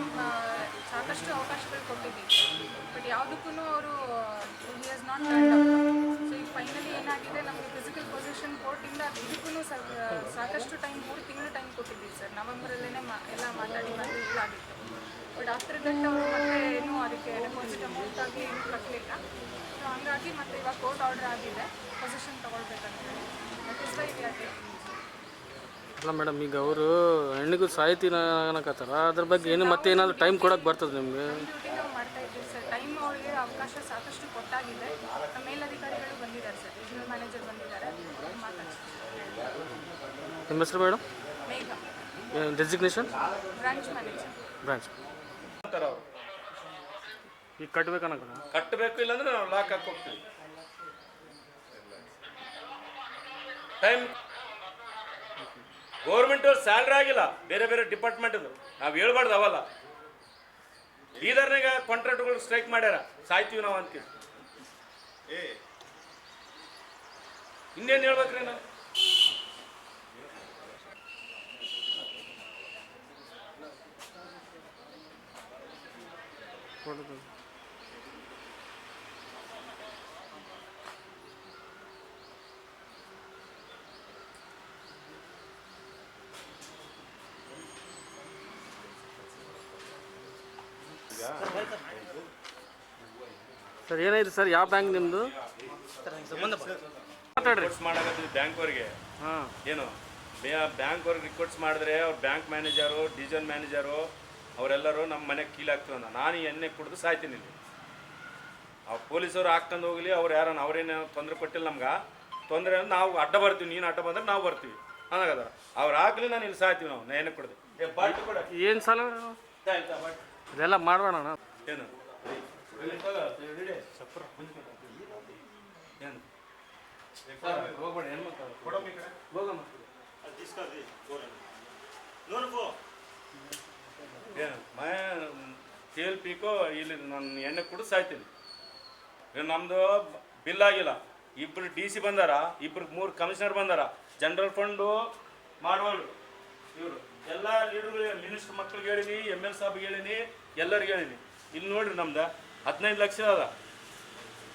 ಸಾಕಷ್ಟು ಅವಕಾಶಗಳು ಕೊಟ್ಟಿದ್ದೀವಿ. ಬಟ್ ಯಾವುದಕ್ಕೂ ಅವರು ಹಿ ಹ್ಯಾಸ್ ನಾಟ್ ಸೊ ಈಗ ಫೈನಲಿ ಏನಾಗಿದೆ, ನಮಗೆ ಫಿಸಿಕಲ್ ಪೊಸಿಷನ್ ಕೋರ್ಟಿಂದ ಇದಕ್ಕೂ ಸಾಕಷ್ಟು ಟೈಮ್ ಮೂರು ತಿಂಗಳು ಟೈಮ್ ಕೊಟ್ಟಿದ್ದೀವಿ ಸರ್. ನವೆಂಬರಲ್ಲೇ ಮಾ ಎಲ್ಲ ಮಾತಾಡಿ ಬಂದು ಇದಾಗಿತ್ತು. ಬಟ್ ಗಂಟ ಅವರು ಮತ್ತೆ ಏನು ಅದಕ್ಕೆ ಡೆಪಾಸಿಟ್ ಅಮೌಂಟ್ ಆಗಲಿ ಏನು ಕಟ್ಟಲಿಲ್ಲ ಸೊ ಹಂಗಾಗಿ ಮತ್ತೆ ಇವಾಗ ಕೋರ್ಟ್ ಆರ್ಡರ್ ಆಗಿದೆ. ಪೊಸಿಷನ್ ತೊಗೊಳ್ಬೇಕಂತ. ಹೇಳಿ ದಟ್ ಇಸ್ ಟೇಕಿಂಗ್ ಅಲ್ಲ ಮೇಡಮ್ ಈಗ ಅವರು ಹೆಣ್ಣಿಗೂ ಸಾಹಿತಿನ ಅನ್ನಕತ್ತಾರ. ಅದ್ರ ಬಗ್ಗೆ ಏನು ಮತ್ತೆ ಏನಾದರೂ ಟೈಮ್ ಕೊಡೋಕೆ ಬರ್ತದೆ ನಿಮಗೆ? ಡ್ಯೂಟಿ ನಾವು ಮಾಡ್ತಾ ಇದ್ದೀವಿ ಸರ್ ಟೈಮ್ ಅವರಿಗೆ ಅವಕಾಶ ಸಾಕಷ್ಟು ಕೊಟ್ಟಾಗಿದೆ. ನಮ್ಮ ಮೇಲಧಿಕಾರಿಗಳು ಬಂದಿದ್ದಾರೆ ಸರ್ ರಿಜನಲ್ ಮ್ಯಾನೇಜರ್ ಬಂದಿದ್ದಾರೆ. ಮಾತಾಡ್ತಾರೆ ನಿಮ್ಮ ಹೆಸರು madam Megha. Designation branch manager branch ಈಗ ಕಟ್ಬೇಕನ್ನ ಕಟ್ಟಬೇಕು ಇಲ್ಲಾಂದ್ರೆ ನಾವು ಲಾಕ್ ಹಾಕಿ ಹೋಗ್ತೀವಿ. ಟೈಮ್ ಗೌರ್ಮೆಂಟ್ ಸ್ಯಾಲ್ರಿ ಆಗಿಲ್ಲ. ಬೇರೆ ಬೇರೆ ಡಿಪಾರ್ಟ್ಮೆಂಟ್ ನಾವು ಹೇಳ್ಬಾರ್ದು ಅವಲ್ಲ. ಬೀದರ್ನಾಗ ಕಾಂಟ್ರಾಕ್ಟ್ಗಳು ಸ್ಟ್ರೈಕ್ ಮಾಡ್ಯಾರ. ಸಾಯ್ತೀವಿ ನಾವು ಅಂತೀವಿ ಇನ್ನೇನು ಹೇಳ್ಬೇಕ್ರಿ ನಾವು ಸರ್ ಏನಾಯ್ತು ಸರ್? ಯಾವ ಬ್ಯಾಂಕ್ ನಿಮ್ಮದು ಮಾತಾಡ್ರಿ. ಮಾಡಾಕತ್ತೀವಿ ಬ್ಯಾಂಕ್ ಅವ್ರಿಗೆ ಹಾಂ. ಏನು? ಬ್ಯಾಂಕ್ ಅವ್ರಿಗೆ ರಿಕ್ವೆಸ್ಟ್ ಮಾಡಿದ್ರೆ ಅವ್ರ ಬ್ಯಾಂಕ್ ಮ್ಯಾನೇಜರು ಡೀಸೆಲ್ ಮ್ಯಾನೇಜರು ಅವರೆಲ್ಲರೂ ನಮ್ಮ ಮನೆಗೆ ಕೀಳಾಗ್ತೀವಿ ಅಂದ. ನಾನು ಈ ಎಣ್ಣೆ ಕುಡಿದು ಸಾಯ್ತೀನಿ ಇಲ್ಲಿ. ಆ ಪೊಲೀಸರು ಹಾಕ್ಕೊಂಡು ಹೋಗಲಿ ಅವ್ರು ಯಾರನ್ನ ಅವ್ರೇನು ತೊಂದರೆ ಕೊಟ್ಟಿಲ್ಲ ನಮ್ಗೆ. ತೊಂದರೆ ಅಂದ್ರೆ ನಾವು ಅಡ್ಡ ಬರ್ತೀವಿ ನೀನು ಅಡ್ಡ ಬಂದ್ರೆ ನಾವು ಬರ್ತೀವಿ. ಅನ್ನಗದ ಅವ್ರು ಹಾಕ್ಲಿ ನಾನು ಇಲ್ಲಿ ಸಾಯ್ತೀವಿ ನಾವು ನಾ ಎಣ್ಣೆ ಕುಡ್ದು. ಏನು ಸಾಲ? ಇದೆಲ್ಲ ಮಾಡೋಣ ಏನು? ಏನು? ಹೋಗ್ಬೇಡ ಹೆಣ್ಮಕ್ಳು. ಏನು ತೇಲ್ ಪೀಕೋ, ಇಲ್ಲಿ ನನ್ನ ಎಣ್ಣೆ ಕುಡಿದು ಸಾಯ್ತೀನಿ. ನಮ್ದು ನಮ್ಮದು ಬಿಲ್ ಆಗಿಲ್ಲ. ಇಬ್ರು ಡಿ ಸಿ ಬಂದಾರ, ಇಬ್ರು ಮೂರು ಕಮಿಷನರ್ ಬಂದಾರ. ಜನರಲ್ ಫಂಡು ಮಾಡೋರು ಇವರು. ಎಲ್ಲ ಲೀಡರ್ಗಳು ಮಿನಿಸ್ಟರ್ ಮಕ್ಳಿಗೆ ಹೇಳಿನಿ ಎಂ ಎಲ್ ಸಾಬ್ಗೆ ಹೇಳಿನಿ, ಎಲ್ಲರಿಗೆ ಹೇಳಿನಿ. ಇಲ್ಲಿ ನೋಡ್ರಿ ನಮ್ದು, ಹದಿನೈದು ಲಕ್ಷ ಅದ.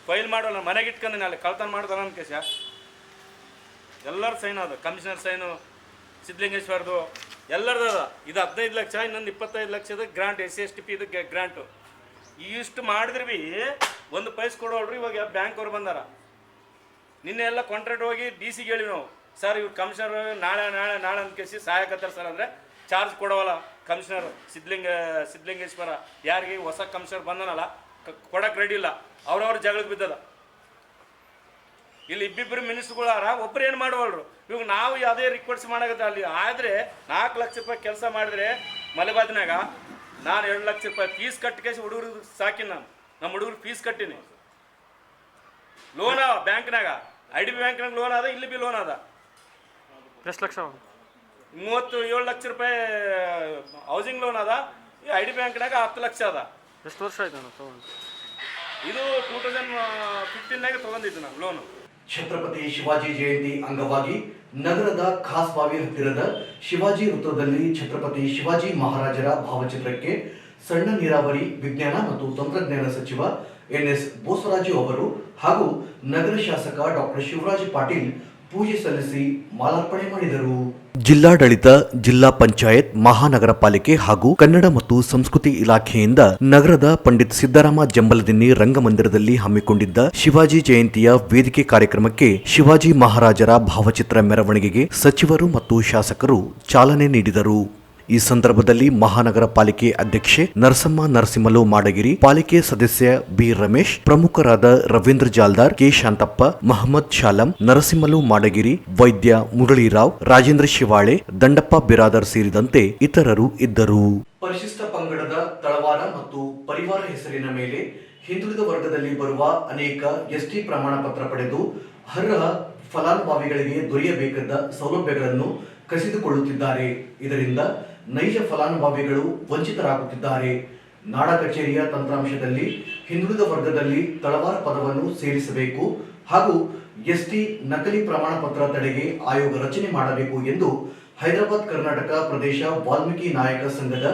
ಫೈಲ್ ಮಾಡೋಲ್ಲ ಮನೆಗೆ ಇಟ್ಕೊಂಡಿನಿ, ಅಲ್ಲಿ ಕಳ್ತನ ಮಾಡ್ತಾನ ನನ್ನ ಕೇಸ ಎಲ್ಲರ ಸೈನ್ ಅದು, ಕಮಿಷನರ್ ಸೈನು, ಸಿದ್ಧಲಿಂಗೇಶ್ವರದು ಎಲ್ಲರದು ಇದು ಹದಿನೈದು ಲಕ್ಷ, ಇನ್ನೊಂದು ಇಪ್ಪತ್ತೈದು ಲಕ್ಷದ grant S C S T P ಇದಕ್ಕೆ ಗ್ರಾಂಟು ಇಷ್ಟು ಮಾಡಿದ್ರೆ ಬಿ ಒಂದು ಪೈಸ್ ಕೊಡೋಳ್ರಿ ಇವಾಗ ಬ್ಯಾಂಕ್ ಅವ್ರು ಬಂದಾರ. ನಿನ್ನೆ ಎಲ್ಲ ಕಾಂಟ್ರಾಕ್ಟ್ ಹೋಗಿ ಡಿ ಸಿ ಕೇಳಿವಿ ನಾವು. ಸರ್ ಇವ್ರು ಕಮಿಷನರ್ ನಾಳೆ ನಾಳೆ ನಾಳೆ ಅಂತ ಕೇಸಿ ಸಹಾಯಕತ್ತಾರೆ ಸರ್ ಅಂದರೆ ಚಾರ್ಜ್ ಕೊಡೋವಲ್ಲ ಕಮಿಷನರ್ ಸಿದ್ಧಲಿಂಗ, ಸಿದ್ಧಲಿಂಗೇಶ್ವರ. ಯಾರಿಗೆ ಹೊಸ ಕಮಿಷನರ್ ಬಂದನಲ್ಲ ಕೊಡಕ್ಕೆ ರೆಡಿ ಇಲ್ಲ. ಅವ್ರವ್ರ ಜಗಳಕ್ಕೆ ಬಿದ್ದದ. ಇಲ್ಲಿ ಇಬ್ಬಿಬ್ಬರು ಮಿನಿಸ್ಟ್ರುಗಳಾರ ಒಬ್ಬರು ಏನು ಮಾಡುವಲ್ರು? ಇವಾಗ ನಾವು ಯಾವುದೇ ರಿಕ್ವೆಸ್ಟ್ ಮಾಡಕತ್ತ ಅಲ್ಲಿ ಆದರೆ ನಾಲ್ಕು ಲಕ್ಷ ರೂಪಾಯಿ ಕೆಲಸ ಮಾಡಿದ್ರೆ ಮಲೆಬಾದ್ನಾಗ ನಾನು ಎರಡು ಲಕ್ಷ ರೂಪಾಯಿ ಫೀಸ್ ಕಟ್ಟಿಕೇಸಿ ಹುಡುಗರು ಸಾಕಿನಿ ನಾನು. ನಮ್ಮ ಹುಡುಗರು ಫೀಸ್ ಕಟ್ಟಿನಿ. ಲೋನ್ ಅವ ಬ್ಯಾಂಕ್ನಾಗ? ಐ ಡಿ ಬಿ ಬ್ಯಾಂಕ್ನಾಗ ಲೋನ್ ಅದ ಇಲ್ಲಿ ಬಿ ಲೋನ್ ಅದ ಎಷ್ಟು ಲಕ್ಷ ಮೂವತ್ತು ಏಳು ಲಕ್ಷ ರೂಪಾಯಿ ಹೌಸಿಂಗ್ ಲೋನ್ ಅದ ಈ ಐ ಡಿ ಬ್ಯಾಂಕ್ನಾಗ ಹತ್ತು ಲಕ್ಷ ಅದ ಎಷ್ಟು ವರ್ಷ ಆಯ್ತು ತೊಗೊಂಡು? ಇದು ಟೂ ತೌಸಂಡ್ ಫಿಫ್ಟೀನ್ನಾಗೆ ತೊಗೊಂಡಿದ್ದು ನಾನು ಲೋನು ಛತ್ರಪತಿ ಶಿವಾಜಿ ಜಯಂತಿ ಅಂಗವಾಗಿ ನಗರದ ಖಾಸ್ ಬಾವಿ ಹತ್ತಿರದ ಶಿವಾಜಿ ವೃತ್ತದಲ್ಲಿ ಛತ್ರಪತಿ ಶಿವಾಜಿ ಮಹಾರಾಜರ ಭಾವಚಿತ್ರಕ್ಕೆ ಸಣ್ಣ ನೀರಾವರಿ ವಿಜ್ಞಾನ ಮತ್ತು ತಂತ್ರಜ್ಞಾನ ಸಚಿವ ಎನ್ಎಸ್ ಬೋಸರಾಜು ಅವರು ಹಾಗೂ ನಗರ ಶಾಸಕ ಡಾಕ್ಟರ್ ಶಿವರಾಜ್ ಪಾಟೀಲ್ ಪೂಜೆ ಸಲ್ಲಿಸಿ ಮಾಲಾರ್ಪಣೆ ಮಾಡಿದರು. ಜಿಲ್ಲಾಡಳಿತ, ಜಿಲ್ಲಾ ಪಂಚಾಯತ್, ಮಹಾನಗರ ಪಾಲಿಕೆ ಹಾಗೂ ಕನ್ನಡ ಮತ್ತು ಸಂಸ್ಕೃತಿ ಇಲಾಖೆಯಿಂದ ನಗರದ ಪಂಡಿತ್ ಸಿದ್ದರಾಮ ಜಂಬಲದಿನ್ನಿ ರಂಗಮಂದಿರದಲ್ಲಿ ಹಮ್ಮಿಕೊಂಡಿದ್ದ ಶಿವಾಜಿ ಜಯಂತಿಯ ವೇದಿಕೆ ಕಾರ್ಯಕ್ರಮಕ್ಕೆ ಶಿವಾಜಿ ಮಹಾರಾಜರ ಭಾವಚಿತ್ರ ಮೆರವಣಿಗೆಗೆ ಸಚಿವರು ಮತ್ತು ಶಾಸಕರು ಚಾಲನೆ ನೀಡಿದರು. ಈ ಸಂದರ್ಭದಲ್ಲಿ ಮಹಾನಗರ ಪಾಲಿಕೆ ಅಧ್ಯಕ್ಷೆ ನರಸಮ್ಮ ನರಸಿಂಹಲು ಮಾಡಗಿರಿ, ಪಾಲಿಕೆ ಸದಸ್ಯ ಬಿ ರಮೇಶ್, ಪ್ರಮುಖರಾದ ರವೀಂದ್ರ ಜಾಲ್ದಾರ್, ಕೆ ಶಾಂತಪ್ಪ, ಮಹಮ್ಮದ್ ಶಾಲಂ, ನರಸಿಂಹಲು ಮಾಡಗಿರಿ, ವೈದ್ಯ ಮುರಳೀರಾವ್, ರಾಜೇಂದ್ರ ಶಿವಾಳೆ, ದಂಡಪ್ಪ ಬಿರಾದರ್ ಸೇರಿದಂತೆ ಇತರರು ಇದ್ದರು. ಪರಿಶಿಷ್ಟ ಪಂಗಡದ ತಳವಾರ ಮತ್ತು ಪರಿವಾರ ಹೆಸರಿನ ಮೇಲೆ ಹಿಂದುಳಿದ ವರ್ಗದಲ್ಲಿ ಬರುವ ಅನೇಕ ಎಸ್ಟಿ ಪ್ರಮಾಣ ಪತ್ರ ಪಡೆದು ಅರ್ಹ ಫಲಾನುಭವಿಗಳಿಗೆ ದೊರೆಯಬೇಕಾದ ಸೌಲಭ್ಯಗಳನ್ನು ಕಸಿದುಕೊಳ್ಳುತ್ತಿದ್ದಾರೆ. ಇದರಿಂದ ನೈಜ ಫಲಾನುಭವಿಗಳು ವಂಚಿತರಾಗುತ್ತಿದ್ದಾರೆ. ನಾಡ ಕಚೇರಿಯ ತಂತ್ರಾಂಶದಲ್ಲಿ ಹಿಂದುಳಿದ ವರ್ಗದಲ್ಲಿ ತಳವಾರ ಪದವನ್ನು ಸೇರಿಸಬೇಕು ಹಾಗೂ ಎಸ್ಟಿ ನಕಲಿ ಪ್ರಮಾಣ ಪತ್ರ ತಡೆಗೆ ಆಯೋಗ ರಚನೆ ಮಾಡಬೇಕು ಎಂದು ಹೈದರಾಬಾದ್ ಕರ್ನಾಟಕ ಪ್ರದೇಶ ವಾಲ್ಮೀಕಿ ನಾಯಕ ಸಂಘದ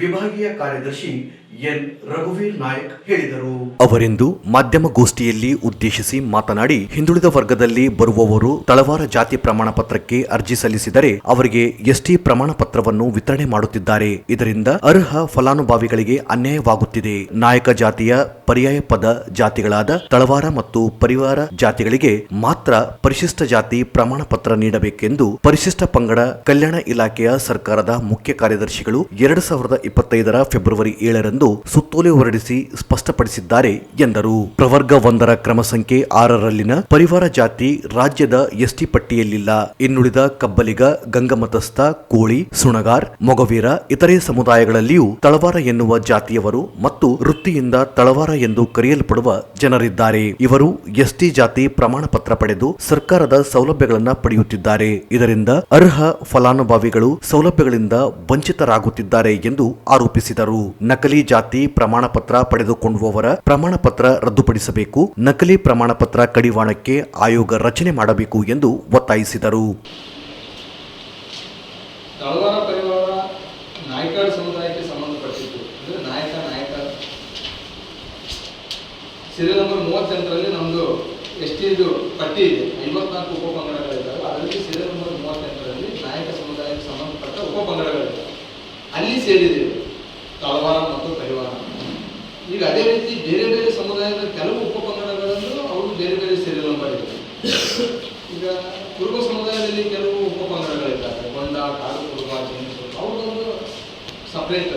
ವಿಭಾಗೀಯ ಕಾರ್ಯದರ್ಶಿ ಎನ್. ರಘುವೀರ್ ನಾಯಕ್ ಹೇಳಿದರು. ಅವರಿಂದು ಮಾಧ್ಯಮಗೋಷ್ಠಿಯಲ್ಲಿ ಉದ್ದೇಶಿಸಿ ಮಾತನಾಡಿ, ಹಿಂದುಳಿದ ವರ್ಗದಲ್ಲಿ ಬರುವವರು ತಳವಾರ ಜಾತಿ ಪ್ರಮಾಣ ಪತ್ರಕ್ಕೆ ಅರ್ಜಿ ಸಲ್ಲಿಸಿದರೆ ಅವರಿಗೆ ಎಸ್ಟಿ ಪ್ರಮಾಣ ಪತ್ರವನ್ನು ವಿತರಣೆ ಮಾಡುತ್ತಿದ್ದಾರೆ. ಇದರಿಂದ ಅರ್ಹ ಫಲಾನುಭವಿಗಳಿಗೆ ಅನ್ಯಾಯವಾಗುತ್ತಿದೆ. ನಾಯಕ ಜಾತಿಯ ಪರ್ಯಾಯ ಪದ ಜಾತಿಗಳಾದ ತಳವಾರ ಮತ್ತು ಪರಿವಾರ ಜಾತಿಗಳಿಗೆ ಮಾತ್ರ ಪರಿಶಿಷ್ಟ ಜಾತಿ ಪ್ರಮಾಣ ಪತ್ರ ನೀಡಬೇಕೆಂದು ಪರಿಶಿಷ್ಟ ಪಂಗಡ ಕಲ್ಯಾಣ ಇಲಾಖೆಯ ಸರ್ಕಾರದ ಮುಖ್ಯ ಕಾರ್ಯದರ್ಶಿಗಳು ಎರಡು ಸಾವಿರದ ಇಪ್ಪತ್ತೈದರ ಫೆಬ್ರವರಿ ಏಳರಂದು ಸುತ್ತೋಲೆ ಹೊರಡಿಸಿ ಸ್ಪಷ್ಟಪಡಿಸಿದ್ದಾರೆ ಎಂದರು. ಪ್ರವರ್ಗ ಒಂದರ ಕ್ರಮ ಸಂಖ್ಯೆ ಆರರಲ್ಲಿನ ಪರಿವಾರ ಜಾತಿ ರಾಜ್ಯದ ಎಸ್ಟಿ ಪಟ್ಟಿಯಲ್ಲಿಲ್ಲ. ಇನ್ನುಳಿದ ಕಬ್ಬಲಿಗ, ಗಂಗಮತಸ್ಥ, ಕೋಳಿ, ಸುಣಗಾರ್, ಮೊಗವೀರ ಇತರೆ ಸಮುದಾಯಗಳಲ್ಲಿಯೂ ತಳವಾರ ಎನ್ನುವ ಜಾತಿಯವರು ಮತ್ತು ವೃತ್ತಿಯಿಂದ ತಳವಾರ ಎಂದು ಕರೆಯಲ್ಪಡುವ ಜನರಿದ್ದಾರೆ. ಇವರು ಎಸ್ಟಿ ಜಾತಿ ಪ್ರಮಾಣ ಪತ್ರ ಪಡೆದು ಸರ್ಕಾರದ ಸೌಲಭ್ಯಗಳನ್ನು ಪಡೆಯುತ್ತಿದ್ದಾರೆ. ಇದರಿಂದ ಅರ್ಹ ಫಲಾನುಭವಿಗಳು ಸೌಲಭ್ಯಗಳಿಂದ ವಂಚಿತರಾಗುತ್ತಿದ್ದಾರೆ ಎಂದು ಆರೋಪಿಸಿದರು. ನಕಲಿ ಜಾತಿ ಪ್ರಮಾಣ ಪತ್ರ ಪಡೆದುಕೊಳ್ಳುವವರ ಪ್ರಮಾಣ ಪತ್ರ ರದ್ದುಪಡಿಸಬೇಕು. ನಕಲಿ ಪ್ರಮಾಣ ಪತ್ರ ಕಡಿವಾಣಕ್ಕೆ ಆಯೋಗ ರಚನೆ ಮಾಡಬೇಕು ಎಂದು ಒತ್ತಾಯಿಸಿದರು. ನಮ್ಮದು ಎಷ್ಟಿದು ಪಟ್ಟಿ ಇದೆ, ಐವತ್ನಾಲ್ಕು ಉಪಪಂಗಡಗಳಿದ್ದಾವೆ. ಅದರಲ್ಲಿ ಸೀರಿಯಲ್ ನಂಬರ್ ಮೂವತ್ತೆಂಟರಲ್ಲಿ ನಾಯಕ ಸಮುದಾಯಕ್ಕೆ ಸಂಬಂಧಪಟ್ಟ ಉಪಪಂಗಡಗಳಿದ್ದಾವೆ. ಅಲ್ಲಿ ಸೇರಿದ್ದೀವಿ. ತಳವಾರ ಈಗ ಅದೇ ರೀತಿ ಬೇರೆ ಬೇರೆ ಸಮುದಾಯದ ಕೆಲವು ಉಪಪಂಗಡಗಳನ್ನು ಅವರು ಬೇರೆ ಬೇರೆ ಸೇರಿಲ್ಲ ಇದೆ ಈಗ ಕುರುಬ ಸಮುದಾಯದಲ್ಲಿ ಕೆಲವು ಉಪಪಂಗಡಗಳಿದ್ದಾರೆ. ಗೊಂಡ ಕಾಡು ಕುರುಬ ಅವ್ರದ್ದೊಂದು ಸಪ್ರೇಟ್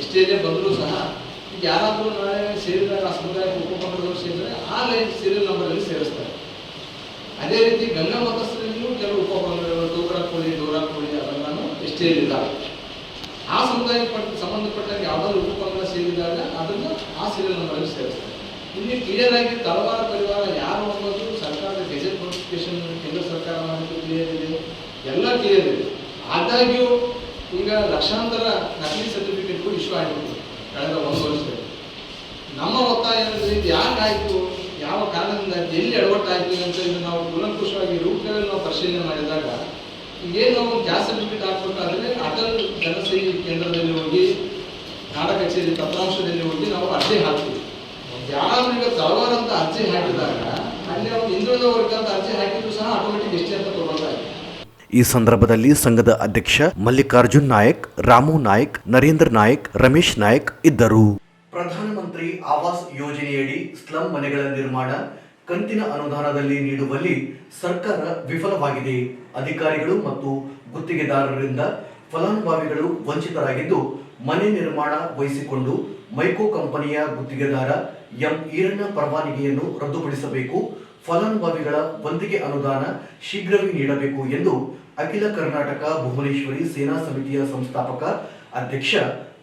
ಎಷ್ಟೇ ಬಂದರೂ ಸಹ ಯಾರಾದರೂ ನಾಳೆ ಸೇರಿದಾಗ ಆ ಸಮುದಾಯಕ್ಕೆ ಉಪಪಂಗಡದವರು ಸೇರಿದರೆ ಆ ಲೈನ್ ಸೀರಿಯಲ್ ನಂಬರಲ್ಲಿ ಸೇರಿಸ್ತಾರೆ. ಅದೇ ರೀತಿ ಗಂಗಾ ಮತಸ್ಥರಲ್ಲಿಯೂ ಕೆಲವು ಉಪಪಂಗಡಗಳು ತೂಕರ ಕೋಳಿ ಡೋರಾ ಕೋಳಿ ಅದನ್ನು ಎಷ್ಟೇ ಇಲ್ಲ ಆ ಸಮುದಾಯಕ್ಕೆ ಪಟ್ಟ ಸಂಬಂಧಪಟ್ಟಾಗ ಯಾವುದಾದ್ರು ಉಪಪಂಗಡ ಸೇರಿದಾಗ ಅದನ್ನು ಆ ಸೀರಿಯಲ್ ನಂಬರಲ್ಲಿ ಸೇರಿಸ್ತಾರೆ ಇಲ್ಲಿ ಕ್ಲಿಯರ್ ಆಗಿ ತಳವಾರ ಪರಿವಾರ ಯಾರು ಅನ್ನೋದು ಸರ್ಕಾರದ ಗೆಜೆಟ್ ನೋಟಿಫಿಕೇಶನ್ ಕೇಂದ್ರ ಸರ್ಕಾರ ಮಾಡಿದ್ದು ಕ್ಲಿಯರ್ ಇದೆ. ಎಲ್ಲ ಕ್ಲಿಯರ್ ಇದೆ. ಆದಾಗ್ಯೂ ಈಗ ಲಕ್ಷಾಂತರ ನಕಲಿ ಸರ್ಟಿಫಿಕೇಟ್ಗಳು ಇಶ್ಯೂ ಆಗಿತ್ತು ಕಳೆದ ಒಂದು ವರ್ಷದಲ್ಲಿ. ನಮ್ಮ ಒತ್ತಾಯ ಆಯಿತು ಯಾವ ಕಾರಣದಿಂದ ಎಲ್ಲಿ ಅಡವಟ್ಟಾಯಿತು ಅಂತ ಇದು ನಾವು ಕೂಲಂಕುಷವಾಗಿ ರೂಟ್ ಲೆವೆಲ್ ನಾವು ಪರಿಶೀಲನೆ ಮಾಡಿದಾಗ ಏನು ನಾವು ಗ್ಯಾಸ್ ಸರ್ಟಿಫಿಕೇಟ್ ಹಾಕ್ಬೇಕಾದ್ರೆ ಅಟಲ್ ಜನಸೇವಿ ಕೇಂದ್ರದಲ್ಲಿ ಹೋಗಿ ನಾಡ ಕಚೇರಿ ತಂತ್ರಾಂಶದಲ್ಲಿ ಹೋಗಿ ನಾವು ಅರ್ಜಿ ಹಾಕ್ತೀವಿ. ಯಾರಾದ್ರೂ ಈಗ ತಳವಾರ ಅಂತ ಅರ್ಜಿ ಹಾಕಿದಾಗ ಅಲ್ಲಿ ಅವ್ರು ಹಿಂದುಳಿದ ವರ್ಗ ಅಂತ ಅರ್ಜಿ ಹಾಕಿದ್ರು ಸಹ ಆಟೋಮೆಟಿಕ್ ಎಷ್ಟೇ ಅಂತ ತಗೊಳ್ತಾ ಇದೆ ಈ ಸಂದರ್ಭದಲ್ಲಿ ಸಂಘದ ಅಧ್ಯಕ್ಷ ಮಲ್ಲಿಕಾರ್ಜುನ್ ನಾಯಕ್ ರಾಮು ನಾಯಕ್ ನರೇಂದ್ರ ನಾಯಕ್ ರಮೇಶ್ ನಾಯಕ್ ಇದ್ದರು. ಪ್ರಧಾನಮಂತ್ರಿ ಆವಾಸ್ ಯೋಜನೆಯಡಿ ಸ್ಲಂ ಮನೆಗಳ ನಿರ್ಮಾಣ ಕಂತಿನ ಅನುದಾನದಲ್ಲಿ ನೀಡುವಲ್ಲಿ ಸರ್ಕಾರ ವಿಫಲವಾಗಿದೆ. ಅಧಿಕಾರಿಗಳು ಮತ್ತು ಗುತ್ತಿಗೆದಾರರಿಂದ ಫಲಾನುಭವಿಗಳು ವಂಚಿತರಾಗಿದ್ದು ಮನೆ ನಿರ್ಮಾಣ ವಹಿಸಿಕೊಂಡು ಮೈಕೋ ಕಂಪನಿಯ ಗುತ್ತಿಗೆದಾರ ಎಂ ಈರಣ್ಣ ಪರವಾನಗಿಯನ್ನು ರದ್ದುಪಡಿಸಬೇಕು. ಫಲಾನುಭವಿಗಳ ವಂತಿಗೆ ಅನುದಾನ ಶೀಘ್ರವೇ ನೀಡಬೇಕು ಎಂದು ಅಖಿಲ ಕರ್ನಾಟಕ ಭುವನೇಶ್ವರಿ ಸೇನಾ ಸಮಿತಿಯ ಸಂಸ್ಥಾಪಕ ಅಧ್ಯಕ್ಷ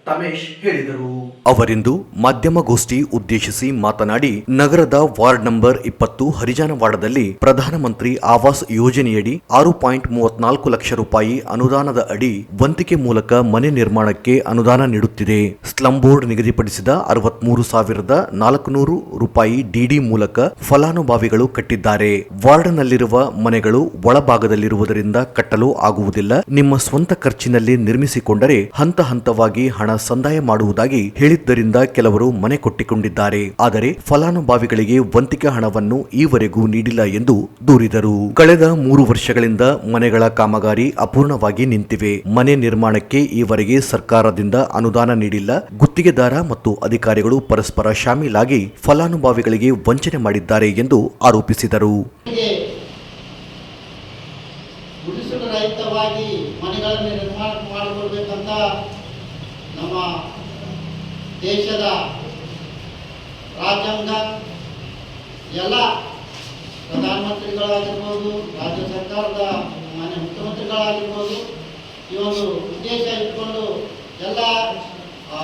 ತಮೇಶ್ ಹೇಳಿದರು. ಅವರಿಂದು ಮಾಧ್ಯಮಗೋಷ್ಠಿ ಉದ್ದೇಶಿಸಿ ಮಾತನಾಡಿ, ನಗರದ ವಾರ್ಡ್ ನಂಬರ್ ಇಪ್ಪತ್ತು ಹರಿಜಾನವಾಡದಲ್ಲಿ ಪ್ರಧಾನಮಂತ್ರಿ ಆವಾಸ್ ಯೋಜನೆಯಡಿ ಆರು ಪಾಯಿಂಟ್ ಮೂವತ್ನಾಲ್ಕು ಲಕ್ಷ ರೂಪಾಯಿ ಅನುದಾನದ ಅಡಿ ವಂತಿಕೆ ಮೂಲಕ ಮನೆ ನಿರ್ಮಾಣಕ್ಕೆ ಅನುದಾನ ನೀಡುತ್ತಿದೆ. ಸ್ಲಂ ಬೋರ್ಡ್ ನಿಗದಿಪಡಿಸಿದ ಅರವತ್ಮೂರು ಸಾವಿರದ ನಾಲ್ಕುನೂರು ರೂಪಾಯಿ ಡಿಡಿ ಮೂಲಕ ಫಲಾನುಭವಿಗಳು ಕಟ್ಟಿದ್ದಾರೆ. ವಾರ್ಡ್ನಲ್ಲಿರುವ ಮನೆಗಳು ಒಳಭಾಗದಲ್ಲಿರುವುದರಿಂದ ಕಟ್ಟಲು ಆಗುವುದಿಲ್ಲ. ನಿಮ್ಮ ಸ್ವಂತ ಖರ್ಚಿನಲ್ಲಿ ನಿರ್ಮಿಸಿಕೊಂಡರೆ ಹಂತ ಹಂತವಾಗಿ ಹಣ ಸಂದಾಯ ಮಾಡುವುದಾಗಿ ಹೇಳಿದ್ದರಿಂದ ಕೆಲವರು ಮನೆ ಕೊಟ್ಟಿಕೊಂಡಿದ್ದಾರೆ. ಆದರೆ ಫಲಾನುಭವಿಗಳಿಗೆ ವಂತಿಕೆ ಹಣವನ್ನು ಈವರೆಗೂ ನೀಡಿಲ್ಲ ಎಂದು ದೂರಿದರು. ಕಳೆದ ಮೂರು ವರ್ಷಗಳಿಂದ ಮನೆಗಳ ಕಾಮಗಾರಿ ಅಪೂರ್ಣವಾಗಿ ನಿಂತಿವೆ. ಮನೆ ನಿರ್ಮಾಣಕ್ಕೆ ಈವರೆಗೆ ಸರ್ಕಾರದಿಂದ ಅನುದಾನ ನೀಡಿಲ್ಲ. ಗುತ್ತಿಗೆದಾರ ಮತ್ತು ಅಧಿಕಾರಿಗಳು ಪರಸ್ಪರ ಶಾಮೀಲಾಗಿ ಫಲಾನುಭವಿಗಳಿಗೆ ವಂಚನೆ ಮಾಡಿದ್ದಾರೆ ಎಂದು ಆರೋಪಿಸಿದರು ಗುಡಿಸಲು ರಹಿತವಾಗಿ ಮನೆಗಳನ್ನು ನಿರ್ಮಾಣ ಮಾಡಿಕೊಳ್ಬೇಕಂತ ದೇಶದ ರಾಜ್ಯಾಂಗ ಎಲ್ಲ ಪ್ರಧಾನಮಂತ್ರಿಗಳಾಗಿರ್ಬೋದು ರಾಜ್ಯ ಸರ್ಕಾರದ ಮಾನ್ಯ ಮುಖ್ಯಮಂತ್ರಿಗಳಾಗಿರ್ಬೋದು ಈ ಒಂದು ಉದ್ದೇಶ ಇಟ್ಕೊಂಡು ಎಲ್ಲ ಆ,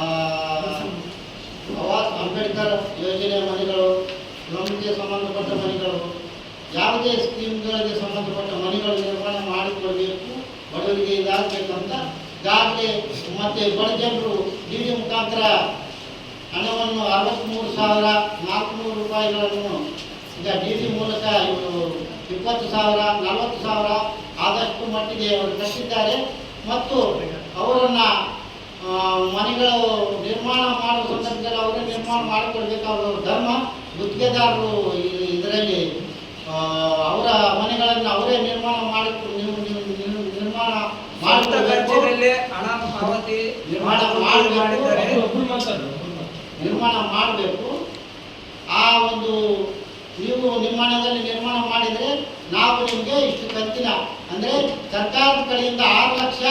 ಆವಾಸ್ ಅಂಬೇಡ್ಕರ್ ಯೋಜನೆ ಮನೆಗಳು ನಮಗೆ ಸಂಬಂಧಪಟ್ಟ ಮನೆಗಳು ಯಾವುದೇ ಸ್ಕೀಮ್ಗಳಿಗೆ ಸಂಬಂಧಪಟ್ಟ ಮನೆಗಳು ನಿರ್ಮಾಣ ಮಾಡಿಕೊಳ್ಬೇಕು ಬಡವರಿಗೆ ಇದಾಗಬೇಕಂತ ಈಗಾಗಲೇ ಮತ್ತು ಬಡ ಜನರು ಡಿ ಮುಖಾಂತರ ಹಣವನ್ನು ಅರವತ್ತ್ಮೂರು ಸಾವಿರ ನಾಲ್ಕುನೂರು ರೂಪಾಯಿಗಳನ್ನು ಈಗ ಡಿ ಸಿ ಮೂಲಕ ಇವರು ಇಪ್ಪತ್ತು ಸಾವಿರ ನಲವತ್ತು ಸಾವಿರ ಆದಷ್ಟು ಮಟ್ಟಿಗೆ ಅವರು ಕಟ್ಟಿದ್ದಾರೆ. ಮತ್ತು ಅವರನ್ನು ಮನೆಗಳು ನಿರ್ಮಾಣ ಮಾಡುವ ಸಂದರ್ಭದಲ್ಲಿ ಅವರೇ ನಿರ್ಮಾಣ ಮಾಡಿಕೊಳ್ಬೇಕಾದ ಧರ್ಮ ಗುತ್ತಿಗೆದಾರರು ಇದರಲ್ಲಿ ಅವರ ಮನೆಗಳನ್ನು ಅವರೇ ನಿರ್ಮಾಣ ಮಾಡಿ ನಿರ್- ನಿರ್- ನಿರ್- ನಿರ್ಮಾಣ ಮಾಡಿ ಹಣ ಪಾವತಿ ನಿರ್ಮಾಣ ಮಾಡಬೇಕು. ನಿರ್ಮಾಣ ಮಾಡಬೇಕು. ಆ ಒಂದು ನೀವು ನಿರ್ಮಾಣದಲ್ಲಿ ನಿರ್ಮಾಣ ಮಾಡಿದರೆ ನಾವು ನಿಮಗೆ ಇಷ್ಟು ಕಂತಿನ. ಅಂದರೆ ಸರ್ಕಾರದ ಕಡೆಯಿಂದ ಆರು ಲಕ್ಷ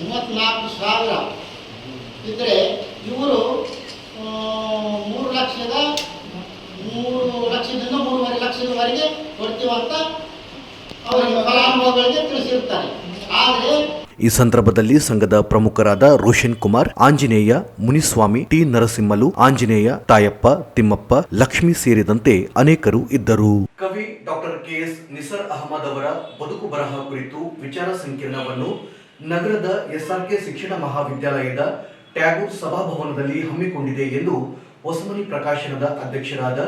ಮೂವತ್ತ್ನಾಲ್ಕು ಸಾವಿರ. ಇದ್ದರೆ ಇವರು ಮೂರು ಲಕ್ಷದ ಮೂರು ಲಕ್ಷದಿಂದ ಮೂರುವರೆ ಲಕ್ಷದವರೆಗೆ ಕೊಡ್ತೀವಂತ ಅವರಿಗೆ ಫಲಾನುಭವಿಗಳಿಗೆ ತಿಳಿಸಿರ್ತಾರೆ. ಆದರೆ ಈ ಸಂದರ್ಭದಲ್ಲಿ ಸಂಘದ ಪ್ರಮುಖರಾದ ರೋಷನ್ ಕುಮಾರ್ ಆಂಜನೇಯ ಮುನಿಸ್ವಾಮಿ ಟಿ ನರಸಿಂಹಲು ಆಂಜನೇಯ ತಾಯಪ್ಪ ತಿಮ್ಮಪ್ಪ ಲಕ್ಷ್ಮಿ ಸೇರಿದಂತೆ ಅನೇಕರು ಇದ್ದರು. ಕವಿ doctor K S Nisar Ahmed ಅವರ ಬದುಕು ಬರಹ ಕುರಿತು ವಿಚಾರ ಸಂಕಿರಣವನ್ನು ನಗರದ ಎಸ್ಆರ್ಕೆ ಶಿಕ್ಷಣ ಮಹಾವಿದ್ಯಾಲಯದ ಟ್ಯಾಗೂರ್ ಸಭಾಭವನದಲ್ಲಿ ಹಮ್ಮಿಕೊಂಡಿದೆ ಎಂದು ಹೊಸಮನಿ ಪ್ರಕಾಶನದ ಅಧ್ಯಕ್ಷರಾದ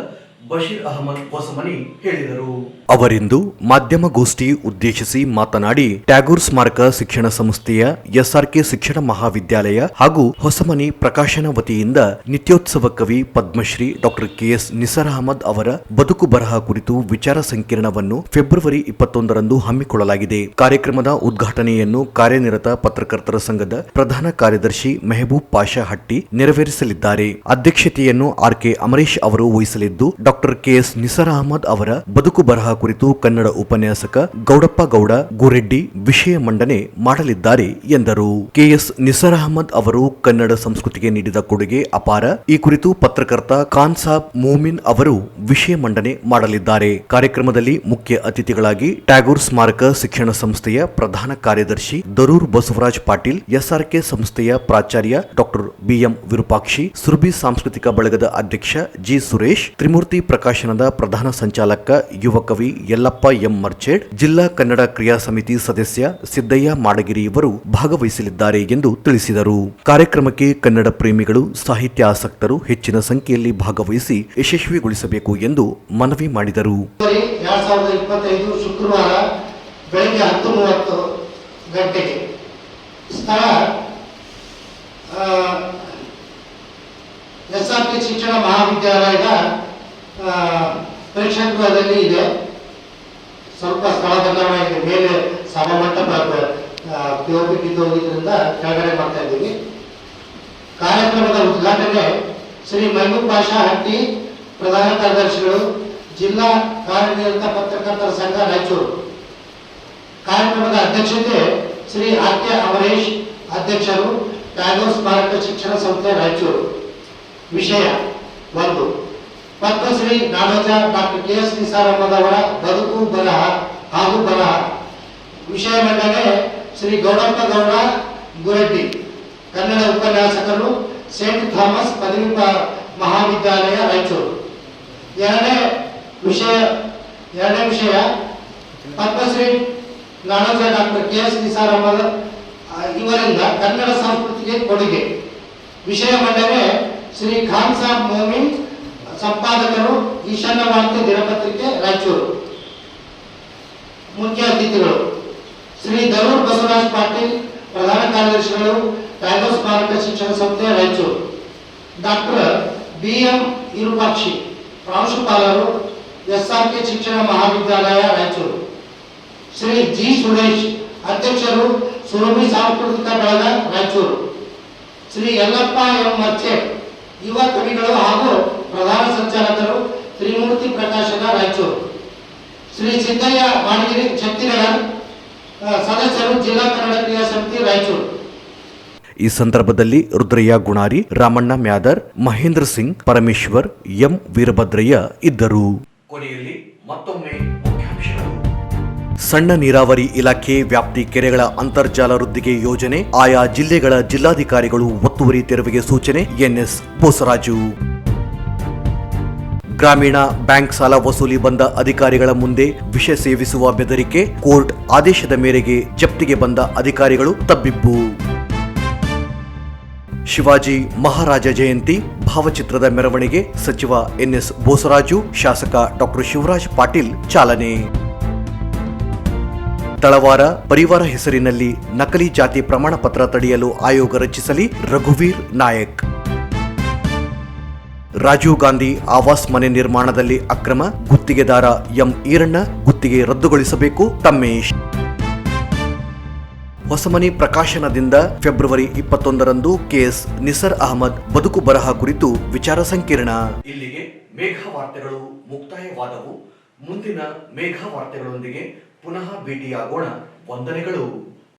ಬಶೀರ್ ಅಹಮದ್ ಹೊಸಮನಿ ಹೇಳಿದರು. ಅವರಿಂದು ಮಾಧ್ಯಮಗೋಷ್ಠಿ ಉದ್ದೇಶಿಸಿ ಮಾತನಾಡಿ ಟ್ಯಾಗೂರ್ ಸ್ಮಾರಕ ಶಿಕ್ಷಣ ಸಂಸ್ಥೆಯ ಎಸ್ಆರ್ಕೆ ಶಿಕ್ಷಣ ಮಹಾವಿದ್ಯಾಲಯ ಹಾಗೂ ಹೊಸಮನಿ ಪ್ರಕಾಶನ ವತಿಯಿಂದ ನಿತ್ಯೋತ್ಸವ ಕವಿ ಪದ್ಮಶ್ರೀ ಡಾಕ್ಟರ್ ಕೆಎಸ್ ನಿಸರ್ ಅಹಮದ್ ಅವರ ಬದುಕು ಬರಹ ಕುರಿತು ವಿಚಾರ ಸಂಕಿರಣವನ್ನು ಫೆಬ್ರವರಿ ಇಪ್ಪತ್ತೊಂದರಂದು ಹಮ್ಮಿಕೊಳ್ಳಲಾಗಿದೆ. ಕಾರ್ಯಕ್ರಮದ ಉದ್ಘಾಟನೆಯನ್ನು ಕಾರ್ಯನಿರತ ಪತ್ರಕರ್ತರ ಸಂಘದ ಪ್ರಧಾನ ಕಾರ್ಯದರ್ಶಿ ಮೆಹಬೂಬ್ ಪಾಷಾ ಹಟ್ಟಿ ನೆರವೇರಿಸಲಿದ್ದಾರೆ. ಅಧ್ಯಕ್ಷತೆಯನ್ನು ಆರ್ಕೆ ಅಮರೇಶ್ ಅವರು ವಹಿಸಲಿದ್ದು, ಡಾಕ್ಟರ್ ಕೆಎಸ್ ನಿಸರ್ ಅಹಮದ್ ಅವರ ಬದುಕು ಬರಹ ಕುರಿತು ಕನ್ನಡ ಉಪನ್ಯಾಸಕ ಗೌಡಪ್ಪ ಗೌಡ ಗುರೆಡ್ಡಿ ವಿಷಯ ಮಂಡನೆ ಮಾಡಲಿದ್ದಾರೆ ಎಂದರು. ಕೆಎಸ್ ನಿಸರ್ ಅಹಮದ್ ಅವರು ಕನ್ನಡ ಸಂಸ್ಕೃತಿಗೆ ನೀಡಿದ ಕೊಡುಗೆ ಅಪಾರ. ಈ ಕುರಿತು ಪತ್ರಕರ್ತ ಖಾನ್ ಸಾಬ್ ಮೂಮಿನ್ ಅವರು ವಿಷಯ ಮಂಡನೆ ಮಾಡಲಿದ್ದಾರೆ. ಕಾರ್ಯಕ್ರಮದಲ್ಲಿ ಮುಖ್ಯ ಅತಿಥಿಗಳಾಗಿ ಟ್ಯಾಗೂರ್ ಸ್ಮಾರಕ ಶಿಕ್ಷಣ ಸಂಸ್ಥೆಯ ಪ್ರಧಾನ ಕಾರ್ಯದರ್ಶಿ ದರೂರ್ ಬಸವರಾಜ್ ಪಾಟೀಲ್, ಎಸ್ಆರ್ಕೆ ಸಂಸ್ಥೆಯ ಪ್ರಾಚಾರ್ಯ ಡಾಕ್ಟರ್ ಬಿಎಂ ವಿರೂಪಾಕ್ಷಿ, ಸುರ್ಬಿ ಸಾಂಸ್ಕೃತಿಕ ಬಳಗದ ಅಧ್ಯಕ್ಷ ಜಿ ಸುರೇಶ್, ತ್ರಿಮೂರ್ತಿ ಪ್ರಕಾಶನದ ಪ್ರಧಾನ ಸಂಚಾಲಕ ಯುವಕವಿ ಯಲ್ಲಪ್ಪ ಎಂ ಮರ್ಚೇಡ್, ಜಿಲ್ಲಾ ಕನ್ನಡ ಕ್ರಿಯಾ ಸಮಿತಿ ಸದಸ್ಯ ಸಿದ್ದಯ್ಯ ಮಾಡಗಿರಿ ಇವರು ಭಾಗವಹಿಸಲಿದ್ದಾರೆ ಎಂದು ತಿಳಿಸಿದರು. ಕಾರ್ಯಕ್ರಮಕ್ಕೆ ಕನ್ನಡ ಪ್ರೇಮಿಗಳು ಸಾಹಿತ್ಯ ಆಸಕ್ತರು ಹೆಚ್ಚಿನ ಸಂಖ್ಯೆಯಲ್ಲಿ ಭಾಗವಹಿಸಿ ಯಶಸ್ವಿಗೊಳಿಸಬೇಕು ಎಂದು ಮನವಿ ಮಾಡಿದರು. ಎಸ್ ಆರ್ ಟಿ ಶಿಕ್ಷಣ ಮಹಾವಿದ್ಯಾಲಯದ ಪ್ರೇಕ್ಷಾಗೃಹದಲ್ಲಿ ಇದೆ. ಸ್ವಲ್ಪ ಸ್ಥಳ ಮೇಲೆ ಸಭಾಮಂಟಪ ಪಿಒಪಿ ಬಿದ್ದೋಗಿದ್ರಿಂದ ಕೆಳಗಡೆ ಮಾಡ್ತಾ ಇದ್ದೀವಿ. ಕಾರ್ಯಕ್ರಮದ ಉದ್ಘಾಟನೆ ಶ್ರೀ ಮೆಹಬೂಬ್ ಪಾಷಾ ಹಟ್ಟಿ ಪ್ರಧಾನ ಕಾರ್ಯದರ್ಶಿಗಳು, ಜಿಲ್ಲಾ ಕಾರ್ಯನಿರತ ಪತ್ರಕರ್ತರ ಸಂಘ ರಾಯಚೂರು. ಕಾರ್ಯಕ್ರಮದ ಅಧ್ಯಕ್ಷತೆ ಶ್ರೀ ಆರ್ ಕೆ ಅಮರೇಶ್ ಅಧ್ಯಕ್ಷರು ಟ್ಯಾಗೋರ್ ಸ್ಮಾರಕ ಶಿಕ್ಷಣ ಸಂಸ್ಥೆ ರಾಯಚೂರು. ವಿಷಯ ಒಂದು. Padmashri Nadoja doctor K S Nisar ಬದುಕು ಬರಹ ಹಾಗೂ ಬರಹ. ವಿಷಯ ಮಂಡನೆ ಶ್ರೀ ಗೌಡಪ್ಪ ಗೌಡ ಗುರಡ್ಡಿ. ಕನ್ನಡ ಉಪನ್ಯಾಸಕರು ಸೇಂಟ್ ಥಾಮಸ್ ಪದವಿ ಮಹಾವಿದ್ಯಾಲಯ ರಾಯಚೂರು. ಎರಡನೇ ವಿಷಯ ಎರಡನೇ ವಿಷಯ Padmashri Nadoja doctor K S Nisar ಇವರಿಂದ ಕನ್ನಡ ಸಂಸ್ಕೃತಿಗೆ ಕೊಡುಗೆ. ವಿಷಯ ಮಂಡನೆ ಶ್ರೀ ಖಾನ್ ಸಾಬ್ ಮೋಮಿನ್ ಸಂಪಾದಕರು ಈಶಾನ್ಯ ವಾರ್ತೆ ದಿನಪತ್ರಿಕೆ, ರಾಯಚೂರು. ಮುಖ್ಯ ಅತಿಥಿಗಳು. ಶ್ರೀ ಧರೂರ್ ಬಸವರಾಜ್ ಪಾಟೀಲ್, ಪ್ರಧಾನ ಕಾರ್ಯದರ್ಶಿಗಳು ಟ್ಯಾಗೋ ಸ್ಮಾರಕ ಶಿಕ್ಷಣ ಸಂಸ್ಥೆ, Raichur. Doctor B M Virupakshi ಪ್ರಾಂಶುಪಾಲರು ಎಸ್ ಆರ್ ಕೆ ಶಿಕ್ಷಣ ಮಹಾವಿದ್ಯಾಲಯ, ರಾಯಚೂರು. ಶ್ರೀ ಜಿ ಸುರೇಶ್, ಅಧ್ಯಕ್ಷರು ಸುರಭಿ ಸಾಂಸ್ಕೃತಿಕ ಬಳಗ, ರಾಯಚೂರು. ಶ್ರೀ ಯಲ್ಲಪ್ಪ ಎಂ ಮರ್ಚೆ ಯುವ ಕವಿಗಳು ಹಾಗೂ ಪ್ರಧಾನ ಸಂಚಾಲಕರು ತ್ರಿಮೂರ್ತಿ ಪ್ರಕಾಶನ ರಾಯಚೂರು. ಶ್ರೀ ಸಿದ್ದಯ್ಯ ಮಾಡಗಿರಿ ಛತ್ತೀಸ್ಗಢ ಸದಸ್ಯರು ಜಿಲ್ಲಾ ಕನ್ನಡ ಕ್ರಿಯಾ ಸಮಿತಿ ರಾಯಚೂರು. ಈ ಸಂದರ್ಭದಲ್ಲಿ ರುದ್ರಯ್ಯ ಗುಣಾರಿ ರಾಮಣ್ಣ ಮ್ಯಾದರ್ ಮಹೇಂದ್ರ ಸಿಂಗ್ ಪರಮೇಶ್ವರ್ ಎಂ ವೀರಭದ್ರಯ್ಯ ಇದ್ದರು. ಕೊನೆಯಲ್ಲಿ ಮತ್ತೊಮ್ಮೆ ಮುಖ್ಯಾಂಶಗಳು. ಸಣ್ಣ ನೀರಾವರಿ ಇಲಾಖೆ ವ್ಯಾಪ್ತಿ ಕೆರೆಗಳ ಅಂತರ್ಜಾಲ ವೃದ್ಧಿಗೆ ಯೋಜನೆ ಆಯಾ ಜಿಲ್ಲೆಗಳ ಜಿಲ್ಲಾಧಿಕಾರಿಗಳು ಒತ್ತುವರಿ ತೆರವಿಗೆ ಸೂಚನೆ ಎನ್ಎಸ್ ಬೋಸರಾಜು ಗ್ರಾಮೀಣ ಬ್ಯಾಂಕ್ ಸಾಲ ವಸೂಲಿ ಬಂದ ಅಧಿಕಾರಿಗಳ ಮುಂದೆ ವಿಷ ಸೇವಿಸುವ ಬೆದರಿಕೆ, ಕೋರ್ಟ್ ಆದೇಶದ ಮೇರೆಗೆ ಜಪ್ತಿಗೆ ಬಂದ ಅಧಿಕಾರಿಗಳು ತಬ್ಬಿಬ್ಬು. ಶಿವಾಜಿ ಮಹಾರಾಜ ಜಯಂತಿ ಭಾವಚಿತ್ರದ ಮೆರವಣಿಗೆ ಸಚಿವ ಎನ್ಎಸ್ ಬೋಸರಾಜು, ಶಾಸಕ ಡಾಕ್ಟರ್ ಶಿವರಾಜ್ ಪಾಟೀಲ್ ಚಾಲನೆ. ತಳವಾರ ಪರಿವಾರ ಹೆಸರಿನಲ್ಲಿ ನಕಲಿ ಜಾತಿ ಪ್ರಮಾಣ ಪತ್ರ ತಡೆಯಲು ಆಯೋಗ ರಚಿಸಲಿ ರಘುವೀರ್ ನಾಯಕ್. ರಾಜೀವ್ ಗಾಂಧಿ ಆವಾಸ್ ಮನೆ ನಿರ್ಮಾಣದಲ್ಲಿ ಅಕ್ರಮ, ಗುತ್ತಿಗೆದಾರ ಎಂ ಈರಣ್ಣ ಗುತ್ತಿಗೆ ರದ್ದುಗೊಳಿಸಬೇಕು, ತಮ್ಮೇಶ್. ಹೊಸಮನಿ ಪ್ರಕಾಶನದಿಂದ ಫೆಬ್ರವರಿ ಇಪ್ಪತ್ತೊಂದರಂದು ಕೆಎಸ್ ನಿಸರ್ ಅಹಮದ್ ಬದುಕು ಬರಹ ಕುರಿತು ವಿಚಾರ ಸಂಕಿರಣ. ಇಲ್ಲಿಗೆ ಮೇಘ ವಾರ್ತೆಗಳು ಮುಕ್ತಾಯವಾದವು. ಮುಂದಿನ ಮೇಘ ವಾರ್ತೆಗಳೊಂದಿಗೆ ಪುನಃ ಭೇಟಿಯಾಗೋಣ. ವಂದನೆಗಳು.